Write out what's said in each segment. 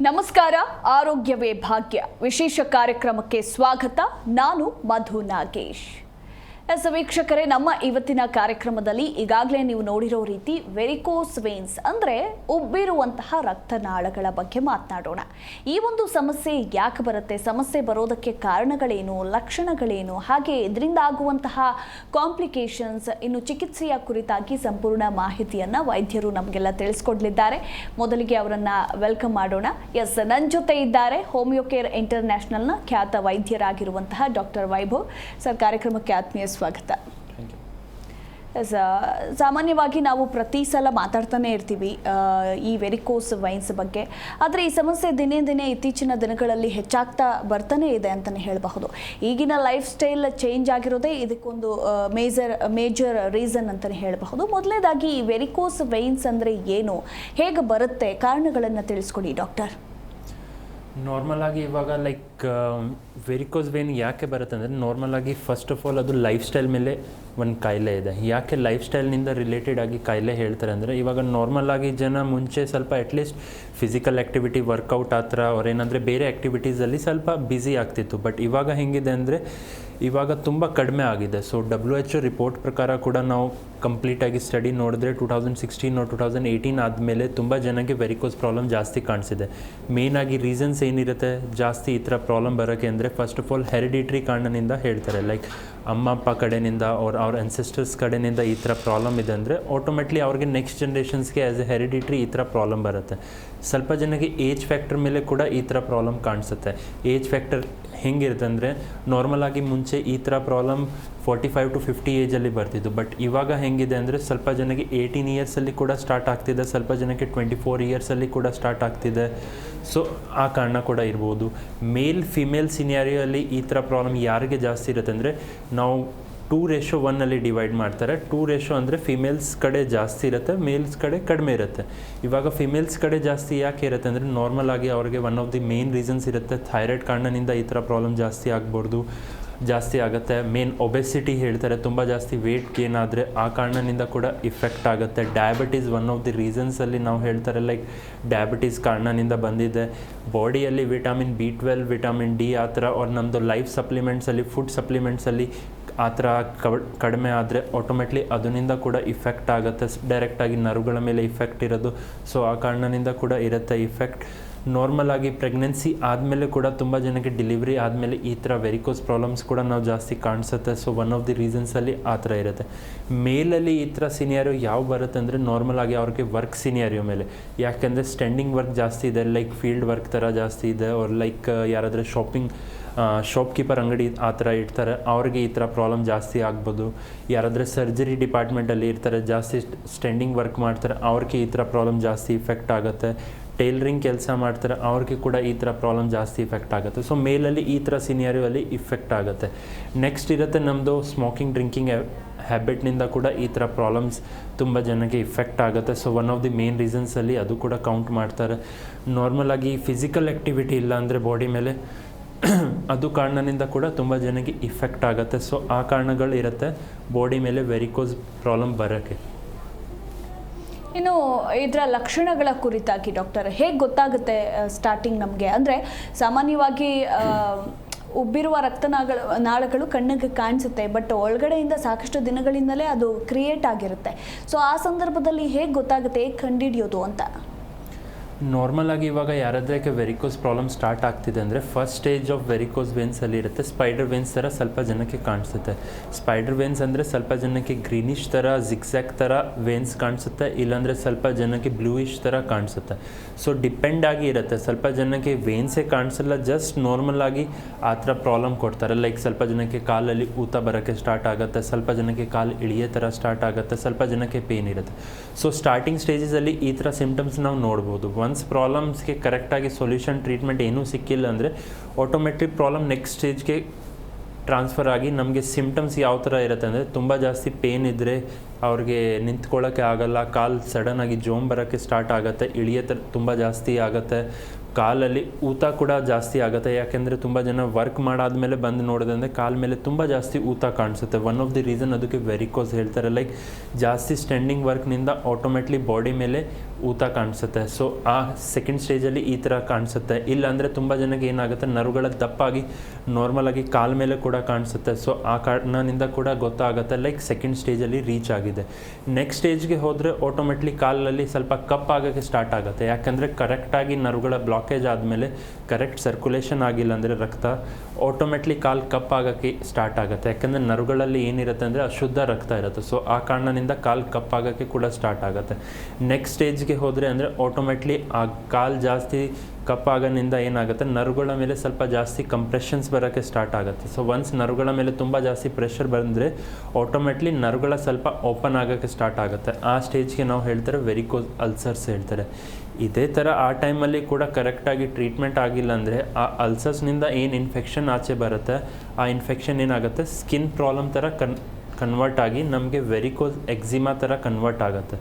ನಮಸ್ಕಾರ ಆರೋಗ್ಯವೇ ಭಾಗ್ಯ. ವಿಶೇಷ ಕಾರ್ಯಕ್ರಮಕ್ಕೆ ಸ್ವಾಗತ. ನಾನು ಮಧು ನಾಗೇಶ್. ಎಸ್, ವೀಕ್ಷಕರೇ, ನಮ್ಮ ಇವತ್ತಿನ ಕಾರ್ಯಕ್ರಮದಲ್ಲಿ ಈಗಾಗಲೇ ನೀವು ನೋಡಿರೋ ರೀತಿ ವೆರಿಕೋಸ್ ವೇನ್ಸ್ ಅಂದರೆ ಉಬ್ಬಿರುವಂತಹ ರಕ್ತನಾಳಗಳ ಬಗ್ಗೆ ಮಾತನಾಡೋಣ. ಈ ಒಂದು ಸಮಸ್ಯೆ ಯಾಕೆ ಬರುತ್ತೆ? ಸಮಸ್ಯೆ ಬರೋದಕ್ಕೆ ಕಾರಣಗಳೇನು? ಲಕ್ಷಣಗಳೇನು? ಹಾಗೆ ಇದರಿಂದ ಆಗುವಂತಹ ಕಾಂಪ್ಲಿಕೇಶನ್ಸ್ ಇನ್ನು ಚಿಕಿತ್ಸೆಯ ಕುರಿತಾಗಿ ಸಂಪೂರ್ಣ ಮಾಹಿತಿಯನ್ನು ವೈದ್ಯರು ನಮಗೆಲ್ಲ ತಿಳಿಸ್ಕೊಡ್ಲಿದ್ದಾರೆ. ಮೊದಲಿಗೆ ಅವರನ್ನು ವೆಲ್ಕಮ್ ಮಾಡೋಣ. ಎಸ್ ನನ್ನ ಜೊತೆ ಇದ್ದಾರೆ ಹೋಮಿಯೋಕೇರ್ ಇಂಟರ್ನ್ಯಾಷನಲ್ನ ಖ್ಯಾತ ವೈದ್ಯರಾಗಿರುವಂತಹ ಡಾಕ್ಟರ್ ವೈಭವ್. ಸರ್, ಕಾರ್ಯಕ್ರಮಕ್ಕೆ ಆತ್ಮೀಯ ಸ್ವಾಗತ. ಸಾಮಾನ್ಯವಾಗಿ ನಾವು ಪ್ರತಿ ಸಲ ಮಾತಾಡ್ತಾನೆ ಇರ್ತೀವಿ ಈ ವೆರಿಕೋಸ್ ವೈನ್ಸ್ ಬಗ್ಗೆ. ಆದರೆ ಈ ಸಮಸ್ಯೆ ದಿನೇ ದಿನೇ ಇತ್ತೀಚಿನ ದಿನಗಳಲ್ಲಿ ಹೆಚ್ಚಾಗ್ತಾ ಬರ್ತಾನೆ ಇದೆ ಅಂತಲೇ ಹೇಳಬಹುದು. ಈಗಿನ ಲೈಫ್ ಸ್ಟೈಲ್ ಚೇಂಜ್ ಆಗಿರೋದೇ ಇದಕ್ಕೊಂದು ಮೇಜರ್ ಮೇಜರ್ ರೀಸನ್ ಅಂತಲೇ ಹೇಳಬಹುದು. ಮೊದಲನೇದಾಗಿ ಈ ವೆರಿಕೋಸ್ ವೈನ್ಸ್ ಅಂದರೆ ಏನು ಹೇಗೆ ಬರುತ್ತೆ ಕಾರಣಗಳನ್ನು ತಿಳಿಸ್ಕೊಡಿ ಡಾಕ್ಟರ್. ನಾರ್ಮಲ್ ಆಗಿ ಇವಾಗ ಲೈಕ್ ವೆರಿಕೋಸ್ ವೇನ್ ಯಾಕೆ ಬರುತ್ತೆ ಅಂದರೆ ನಾರ್ಮಲ್ ಆಗಿ ಫಸ್ಟ್ ಆಫ್ ಆಲ್ ಅದು ಲೈಫ್ ಸ್ಟೈಲ್ ಮೇಲೆ ಒಂದು ಕಾಯಿಲೆ ಇದೆ. ಯಾಕೆ ಲೈಫ್ ಸ್ಟೈಲ್ನಿಂದ ರಿಲೇಟೆಡ್ ಆಗಿ ಕಾಯಿಲೆ ಹೇಳ್ತಾರೆ ಅಂದರೆ ಇವಾಗ ನಾರ್ಮಲ್ ಆಗಿ ಜನ ಮುಂಚೆ ಸ್ವಲ್ಪ ಅಟ್ಲೀಸ್ಟ್ ಫಿಸಿಕಲ್ ಆ್ಯಕ್ಟಿವಿಟಿ ವರ್ಕೌಟ್ ಆ ಥರ ಅವ್ರೇನಂದರೆ ಬೇರೆ ಆ್ಯಕ್ಟಿವಿಟೀಸಲ್ಲಿ ಸ್ವಲ್ಪ ಬ್ಯುಸಿ ಆಗ್ತಿತ್ತು. ಬಟ್ ಇವಾಗ ಹೆಂಗಿದೆ ಅಂದರೆ ಇವಾಗ ತುಂಬ ಕಡಿಮೆ ಆಗಿದೆ. ಸೊ ಡಬ್ಲ್ಯೂ ಎಚ್ ರಿಪೋರ್ಟ್ ಪ್ರಕಾರ ಕೂಡ ನಾವು ಕಂಪ್ಲೀಟಾಗಿ ಸ್ಟಡಿ ನೋಡಿದ್ರೆ two thousand sixteen to thousand eighteen ಆದಮೇಲೆ ತುಂಬ ಜನಕ್ಕೆ ವೆರಿಕೋಸ್ ಪ್ರಾಬ್ಲಮ್ ಜಾಸ್ತಿ ಕಾಣಿಸಿದೆ. ಆಗಿ ರೀಸನ್ಸ್ ಏನಿರುತ್ತೆ? ಜಾಸ್ತಿ ಈ ಥರ ಪ್ರಾಬ್ಲಮ್ ಬರೋಕ್ಕೆ ಅಂದರೆ ಫಸ್ಟ್ ಆಫ್ ಆಲ್ ಹೆರಿಡಿಟ್ರಿ ಕಾರಣದಿಂದ ಹೇಳ್ತಾರೆ. ಲೈಕ್ ಅಮ್ಮ, ಅಪ್ಪ ಕಡೆಯಿಂದ ಅವ್ರ ಅವ್ರ ಅನ್ಸಿಸ್ಟರ್ಸ್ ಕಡೆಯಿಂದ ಈ ಥರ ಪ್ರಾಬ್ಲಮ್ ಇದೆ ಅಂದರೆ ಆಟೋಮೆಟ್ಲಿ ಅವ್ರಿಗೆ ನೆಕ್ಸ್ಟ್ ಜನ್ರೇಷನ್ಸ್ಗೆ ಆ್ಯಸ್ ಎ ಹೆರಿಡಿಟ್ರಿ ಈ ಥರ ಪ್ರಾಬ್ಲಮ್ ಬರುತ್ತೆ. ಸ್ವಲ್ಪ ಜನಕ್ಕೆ ಏಜ್ ಫ್ಯಾಕ್ಟರ್ ಮೇಲೆ ಕೂಡ ಈ ಥರ ಪ್ರಾಬ್ಲಮ್ ಕಾಣಿಸುತ್ತೆ. ಏಜ್ ಫ್ಯಾಕ್ಟರ್ ಹೆಂಗಿರುತ್ತೆ ಅಂದರೆ ನಾರ್ಮಲ್ ಆಗಿ ಮುಂಚೆ ಈ ಥರ problem forty five to fifty ಏಜಲ್ಲಿ ಬರ್ತಿದ್ದು ಬಟ್ ಇವಾಗ ಹೆಂಗಿದೆ ಅಂದರೆ ಸ್ವಲ್ಪ ಜನಕ್ಕೆ ಏಯ್ಟೀನ್ ಇಯರ್ಸಲ್ಲಿ ಕೂಡ ಸ್ಟಾರ್ಟ್ ಆಗ್ತಿದೆ, ಸ್ವಲ್ಪ ಜನಕ್ಕೆ ಟ್ವೆಂಟಿ ಫೋರ್ ಇಯರ್ಸಲ್ಲಿ ಕೂಡ ಸ್ಟಾರ್ಟ್ ಆಗ್ತಿದೆ. ಸೊ ಆ ಕಾರಣ ಕೂಡ ಇರ್ಬೋದು. ಮೇಲ್ ಫಿಮೇಲ್ ಸಿನಿಯಾರಿಯಲ್ಲಿ ಈ ಥರ ಪ್ರಾಬ್ಲಮ್ ಯಾರಿಗೆ ಜಾಸ್ತಿ ಇರುತ್ತೆ ಅಂದರೆ ನಾವು ಟೂ ರೇಷೋ ಒನ್ನಲ್ಲಿ ಡಿವೈಡ್ ಮಾಡ್ತಾರೆ. ಟೂ ರೇಷೋ ಅಂದರೆ ಫಿಮೇಲ್ಸ್ ಕಡೆ ಜಾಸ್ತಿ ಇರುತ್ತೆ ಮೇಲ್ಸ್ ಕಡೆ ಕಡಿಮೆ ಇರುತ್ತೆ. ಇವಾಗ ಫಿಮೇಲ್ಸ್ ಕಡೆ ಜಾಸ್ತಿ ಯಾಕೆ ಇರುತ್ತೆ ಅಂದರೆ ನಾರ್ಮಲ್ ಆಗಿ ಅವ್ರಿಗೆ one of the main reasons ಇರುತ್ತೆ. ಥೈರಾಯ್ಡ್ ಕಾರಣದಿಂದ ಈ ಥರ ಪ್ರಾಬ್ಲಮ್ ಜಾಸ್ತಿ ಆಗ್ಬೋದು ಜಾಸ್ತಿ ಆಗುತ್ತೆ. ಮೇನ್ ಒಬೆಸಿಟಿ ಹೇಳ್ತಾರೆ, ತುಂಬ ಜಾಸ್ತಿ ವೇಟ್ ಗೇನ್ ಆದರೆ ಆ ಕಾರಣದಿಂದ ಕೂಡ ಇಫೆಕ್ಟ್ ಆಗುತ್ತೆ. ಡಯಾಬಿಟೀಸ್ ಒನ್ ಆಫ್ ದಿ ರೀಸನ್ಸಲ್ಲಿ ನಾವು ಹೇಳ್ತಾರೆ ಲೈಕ್ ಡಯಾಬಿಟೀಸ್ ಕಾರಣದಿಂದ ಬಂದಿದೆ. ಬಾಡಿಯಲ್ಲಿ vitamin B twelve vitamin D ಆ ಥರ ಅವ್ರು ನಮ್ಮದು ಲೈಫ್ ಸಪ್ಲಿಮೆಂಟ್ಸಲ್ಲಿ ಫುಡ್ ಸಪ್ಲಿಮೆಂಟ್ಸಲ್ಲಿ ಆ ಥರ ಕಡಿಮೆ ಆದರೆ ಆಟೋಮೆಟ್ಲಿ ಅದರಿಂದ ಕೂಡ ಇಫೆಕ್ಟ್ ಆಗುತ್ತೆ. ಡೈರೆಕ್ಟಾಗಿ ನರ್ವ್ಗಳ ಮೇಲೆ ಇಫೆಕ್ಟ್ ಇರೋದು. ಸೊ ಆ ಕಾರಣದಿಂದ ಕೂಡ ಇರುತ್ತೆ ಇಫೆಕ್ಟ್ ನಾರ್ಮಲ್ ಆಗಿ ಪ್ರೆಗ್ನೆನ್ಸಿ ಆದಮೇಲೆ ಕೂಡ ತುಂಬ ಜನಕ್ಕೆ ಡೆಲಿವರಿ ಆದಮೇಲೆ ಈ ಥರ ವೆರಿಕೋಸ್ ಪ್ರಾಬ್ಲಮ್ಸ್ ಕೂಡ ನಾವು ಜಾಸ್ತಿ ಕಾಣಿಸುತ್ತೆ. ಸೊ ಒನ್ ಆಫ್ ದಿ ರೀಸನ್ಸಲ್ಲಿ ಆ ಥರ ಇರುತ್ತೆ. ಮೇಲಲ್ಲಿ ಈ ಥರ ಸಿನಿಯಾರಿಯೋ ಯಾವ ಬರುತ್ತೆ ಅಂದರೆ ನಾರ್ಮಲ್ ಆಗಿ ಅವ್ರಿಗೆ ವರ್ಕ್ ಸಿನಿಯಾರಿಯೋ ಮೇಲೆ. ಯಾಕೆಂದರೆ ಸ್ಟ್ಯಾಂಡಿಂಗ್ ವರ್ಕ್ ಜಾಸ್ತಿ ಇದೆ ಲೈಕ್ ಫೀಲ್ಡ್ ವರ್ಕ್ ಥರ ಜಾಸ್ತಿ ಇದೆ ಅವ್ರು ಲೈಕ್ ಯಾರಾದರೂ ಶಾಪಿಂಗ್ ಶಾಪ್ಕೀಪರ್ ಅಂಗಡಿ ಆ ಥರ ಇಡ್ತಾರೆ. ಅವ್ರಿಗೆ ಈ ಥರ ಪ್ರಾಬ್ಲಮ್ ಜಾಸ್ತಿ ಆಗ್ಬೋದು. ಯಾರಾದರೆ ಸರ್ಜರಿ ಡಿಪಾರ್ಟ್ಮೆಂಟಲ್ಲಿ ಇರ್ತಾರೆ, ಜಾಸ್ತಿ ಸ್ಟ್ಯಾಂಡಿಂಗ್ ವರ್ಕ್ ಮಾಡ್ತಾರೆ, ಅವ್ರಿಗೆ ಈ ಥರ ಪ್ರಾಬ್ಲಮ್ ಜಾಸ್ತಿ ಇಫೆಕ್ಟ್ ಆಗುತ್ತೆ. ಟೈಲರಿಂಗ್ ಕೆಲಸ ಮಾಡ್ತಾರೆ, ಅವ್ರಿಗೆ ಕೂಡ ಈ ಥರ ಪ್ರಾಬ್ಲಮ್ ಜಾಸ್ತಿ ಇಫೆಕ್ಟ್ ಆಗುತ್ತೆ. ಸೊ ಮೇಲಲ್ಲಿ ಈ ಥರ ಸೀನಿಯರಿಯಲ್ಲಿ ಇಫೆಕ್ಟ್ ಆಗುತ್ತೆ. ನೆಕ್ಸ್ಟ್ ಇರುತ್ತೆ ನಮ್ಮದು ಸ್ಮೋಕಿಂಗ್ ಡ್ರಿಂಕಿಂಗ್ ಹ್ಯಾಬಿಟ್ನಿಂದ ಕೂಡ ಈ ಥರ ಪ್ರಾಬ್ಲಮ್ಸ್ ತುಂಬ ಜನಕ್ಕೆ ಇಫೆಕ್ಟ್ ಆಗುತ್ತೆ. So one of the main ರೀಸನ್ಸಲ್ಲಿ ಅದು ಕೂಡ ಕೌಂಟ್ ಮಾಡ್ತಾರೆ. ನಾರ್ಮಲ್ ಆಗಿ ಫಿಸಿಕಲ್ ಆ್ಯಕ್ಟಿವಿಟಿ ಇಲ್ಲ ಅಂದರೆ ಬಾಡಿ ಮೇಲೆ ಅದು ಕಾರಣದಿಂದ ಕೂಡ ತುಂಬ ಜನಕ್ಕೆ ಇಫೆಕ್ಟ್ ಆಗುತ್ತೆ. ಸೊ ಆ ಕಾರಣಗಳು ಇರುತ್ತೆ. ಬಾಡಿ ಮೇಲೆ ವೆರಿಕೋಸ್ ಪ್ರಾಬ್ಲಮ್ ಬರೋಕ್ಕೆ. ಇನ್ನು ಇದರ ಲಕ್ಷಣಗಳ ಕುರಿತಾಗಿ ಡಾಕ್ಟರ್, ಹೇಗೆ ಗೊತ್ತಾಗುತ್ತೆ ಸ್ಟಾರ್ಟಿಂಗ್ ನಮಗೆ? ಅಂದರೆ ಸಾಮಾನ್ಯವಾಗಿ ಉಬ್ಬಿರುವ ರಕ್ತನಾಳ, ನಾಳಗಳು ಕಣ್ಣಿಗೆ ಕಾಣಿಸುತ್ತೆ ಬಟ್ ಒಳಗಡೆಯಿಂದ ಸಾಕಷ್ಟು ದಿನಗಳಿಂದಲೇ ಅದು ಕ್ರಿಯೇಟ್ ಆಗಿರುತ್ತೆ. ಸೊ ಆ ಸಂದರ್ಭದಲ್ಲಿ ಹೇಗೆ ಗೊತ್ತಾಗುತ್ತೆ, ಹೇಗೆ ಕಂಡಿಡಿಯೋದು ಅಂತ? ನಾರ್ಮಲ್ ಆಗಿ ಇವಾಗ ಯಾರಾದ್ರಕ್ಕೆ ವೆರಿಕೋಸ್ ಪ್ರಾಬ್ಲಮ್ ಸ್ಟಾರ್ಟ್ ಆಗ್ತಿದೆ ಅಂದರೆ first stage of varicose veins ಅಲ್ಲಿ ಇರುತ್ತೆ. ಸ್ಪೈಡರ್ ವೇನ್ಸ್ ಥರ ಸ್ವಲ್ಪ ಜನಕ್ಕೆ ಕಾಣಿಸುತ್ತೆ. ಸ್ಪೈಡರ್ ವೇನ್ಸ್ ಅಂದರೆ ಸ್ವಲ್ಪ ಜನಕ್ಕೆ ಗ್ರೀನಿಶ್ ಥರ ಜಿಕ್ಸಾಕ್ ಥರ ವೇನ್ಸ್ ಕಾಣಿಸುತ್ತೆ. ಇಲ್ಲಾಂದರೆ ಸ್ವಲ್ಪ ಜನಕ್ಕೆ ಬ್ಲೂಯಿಶ್ ಥರ ಕಾಣಿಸುತ್ತೆ. ಸೊ ಡಿಪೆಂಡ್ ಆಗಿ ಇರುತ್ತೆ. ಸ್ವಲ್ಪ ಜನಕ್ಕೆ ವೇನ್ಸೇ ಕಾಣಿಸಲ್ಲ ಜಸ್ಟ್ ನಾರ್ಮಲ್ ಆಗಿ ಆ ಥರ ಪ್ರಾಬ್ಲಮ್ ಕೊಡ್ತಾರೆ. ಲೈಕ್ ಸ್ವಲ್ಪ ಜನಕ್ಕೆ ಕಾಲಲ್ಲಿ ಊತ ಬರೋಕ್ಕೆ ಸ್ಟಾರ್ಟ್ ಆಗುತ್ತೆ. ಸ್ವಲ್ಪ ಜನಕ್ಕೆ ಕಾಲು ಇಳಿಯೋ ಥರ ಸ್ಟಾರ್ಟ್ ಆಗುತ್ತೆ. ಸ್ವಲ್ಪ ಜನಕ್ಕೆ ಪೇನ್ ಇರುತ್ತೆ. ಸೊ ಸ್ಟಾರ್ಟಿಂಗ್ ಸ್ಟೇಜಸಲ್ಲಿ ಈ ಥರ ಸಿಂಪ್ಟಮ್ಸ್ ನಾವು ನೋಡ್ಬೋದು. ಒನ್ಸ್ ಪ್ರಾಬ್ಲಮ್ಸ್ಗೆ ಕರೆಕ್ಟಾಗಿ ಸೊಲ್ಯೂಷನ್ ಟ್ರೀಟ್ಮೆಂಟ್ ಏನೂ ಸಿಕ್ಕಿಲ್ಲ ಅಂದರೆ ಆಟೋಮೆಟಿಕ್ ಪ್ರಾಬ್ಲಮ್ ನೆಕ್ಸ್ಟ್ ಸ್ಟೇಜ್ಗೆ ಟ್ರಾನ್ಸ್ಫರ್ ಆಗಿ ನಮಗೆ ಸಿಮ್ಟಮ್ಸ್ ಯಾವ ಥರ ಇರುತ್ತೆ ಅಂದರೆ ತುಂಬ ಜಾಸ್ತಿ ಪೇನ್ ಇದ್ದರೆ ಅವ್ರಿಗೆ ನಿಂತ್ಕೊಳ್ಳೋಕ್ಕೆ ಆಗಲ್ಲ, ಕಾಲು ಸಡನ್ನಾಗಿ ಜೋಮ್ ಬರೋಕ್ಕೆ ಸ್ಟಾರ್ಟ್ ಆಗುತ್ತೆ ಇಳಿಯೋ ಥರ ತುಂಬ ಜಾಸ್ತಿ ಆಗುತ್ತೆ, ಕಾಲಲ್ಲಿ ಊತ ಕೂಡ ಜಾಸ್ತಿ ಆಗುತ್ತೆ. ಯಾಕೆಂದರೆ ತುಂಬ ಜನ ವರ್ಕ್ ಮಾಡಾದಮೇಲೆ ಬಂದು ನೋಡೋದಂದರೆ ಕಾಲ ಮೇಲೆ ತುಂಬ ಜಾಸ್ತಿ ಊತ ಕಾಣಿಸುತ್ತೆ. ಒನ್ ಆಫ್ ದಿ ರೀಸನ್ ಅದಕ್ಕೆ ವೆರಿಕೋಸ್ ಹೇಳ್ತಾರೆ. ಲೈಕ್ ಜಾಸ್ತಿ ಸ್ಟ್ಯಾಂಡಿಂಗ್ ವರ್ಕ್ನಿಂದ ಆಟೋಮೆಟ್ಲಿ ಬಾಡಿ ಮೇಲೆ ಊತ ಕಾಣಿಸುತ್ತೆ. ಸೊ ಆ ಸೆಕೆಂಡ್ ಸ್ಟೇಜಲ್ಲಿ ಈ ಥರ ಕಾಣಿಸುತ್ತೆ. ಇಲ್ಲಾಂದರೆ ತುಂಬ ಜನಕ್ಕೆ ಏನಾಗುತ್ತೆ? ನರುಗಳ ದಪ್ಪಾಗಿ ನಾರ್ಮಲಾಗಿ ಕಾಲ ಮೇಲೆ ಕೂಡ ಕಾಣಿಸುತ್ತೆ. ಸೊ ಆ ಕಾರಣದಿಂದ ಕೂಡ ಗೊತ್ತಾಗುತ್ತೆ ಲೈಕ್ ಸೆಕೆಂಡ್ ಸ್ಟೇಜಲ್ಲಿ ರೀಚ್ ಆಗಿದೆ. ನೆಕ್ಸ್ಟ್ ಸ್ಟೇಜ್ಗೆ ಹೋದರೆ ಆಟೋಮೆಟ್ಲಿ ಕಾಲಲ್ಲಿ ಸ್ವಲ್ಪ ಕಪ್ ಆಗೋಕ್ಕೆ ಸ್ಟಾರ್ಟ್ ಆಗುತ್ತೆ. ಯಾಕಂದರೆ ಕರೆಕ್ಟಾಗಿ ನರುಗಳ ಬ್ಲಾಕೇಜ್ ಆದಮೇಲೆ ಕರೆಕ್ಟ್ ಸರ್ಕ್ಯುಲೇಷನ್ ಆಗಿಲ್ಲ ಅಂದರೆ ರಕ್ತ ಆಟೋಮೆಟ್ಲಿ ಕಾಲು ಕಪ್ಪಾಗೋಕ್ಕೆ ಸ್ಟಾರ್ಟ್ ಆಗುತ್ತೆ. ಯಾಕೆಂದರೆ ನರುಗಳಲ್ಲಿ ಏನಿರುತ್ತೆ ಅಂದರೆ ಅಶುದ್ಧ ರಕ್ತ ಇರುತ್ತೆ. ಸೊ ಆ ಕಾರಣದಿಂದ ಕಾಲು ಕಪ್ಪಾಗೋಕ್ಕೆ ಕೂಡ ಸ್ಟಾರ್ಟ್ ಆಗುತ್ತೆ. ನೆಕ್ಸ್ಟ್ ಸ್ಟೇಜ್ಗೆ ಹೋದರೆ ಅಂದರೆ ಆಟೋಮೆಟ್ಲಿ ಆ ಕಾಲು ಜಾಸ್ತಿ ಕಪ್ಪಾಗೋದ್ರಿಂದ ಏನಾಗುತ್ತೆ? ನರುಗಳ ಮೇಲೆ ಸ್ವಲ್ಪ ಜಾಸ್ತಿ ಕಂಪ್ರೆಷನ್ಸ್ ಬರೋಕ್ಕೆ ಸ್ಟಾರ್ಟ್ ಆಗುತ್ತೆ. ಸೊ ಒನ್ಸ್ ನರುಗಳ ಮೇಲೆ ತುಂಬ ಜಾಸ್ತಿ ಪ್ರೆಷರ್ ಬಂದರೆ ಆಟೋಮೆಟ್ಲಿ ನರುಗಳ ಸ್ವಲ್ಪ ಓಪನ್ ಆಗೋಕ್ಕೆ ಸ್ಟಾರ್ಟ್ ಆಗುತ್ತೆ. ಆ ಸ್ಟೇಜ್ಗೆ ನಾವು ಹೇಳ್ತಾರೆ ವೆರಿಕೋಸ್ ಅಲ್ಸರ್ಸ್ ಹೇಳ್ತಾರೆ. ಇದೇ ಥರ ಆ ಟೈಮಲ್ಲಿ ಕೂಡ ಕರೆಕ್ಟಾಗಿ ಟ್ರೀಟ್ಮೆಂಟ್ ಆಗಿಲ್ಲ ಅಂದರೆ ಆ ಅಲ್ಸರ್ಸ್ನಿಂದ ಏನು ಇನ್ಫೆಕ್ಷನ್ ಆಚೆ ಬರುತ್ತೆ, ಆ ಇನ್ಫೆಕ್ಷನ್ ಏನಾಗುತ್ತೆ? ಸ್ಕಿನ್ ಪ್ರಾಬ್ಲಮ್ ಥರ ಕನ್ ಕನ್ವರ್ಟ್ ಆಗಿ ನಮಗೆ ವೆರಿಕೋಸ್ ಎಕ್ಸಿಮಾ ಥರ ಕನ್ವರ್ಟ್ ಆಗುತ್ತೆ.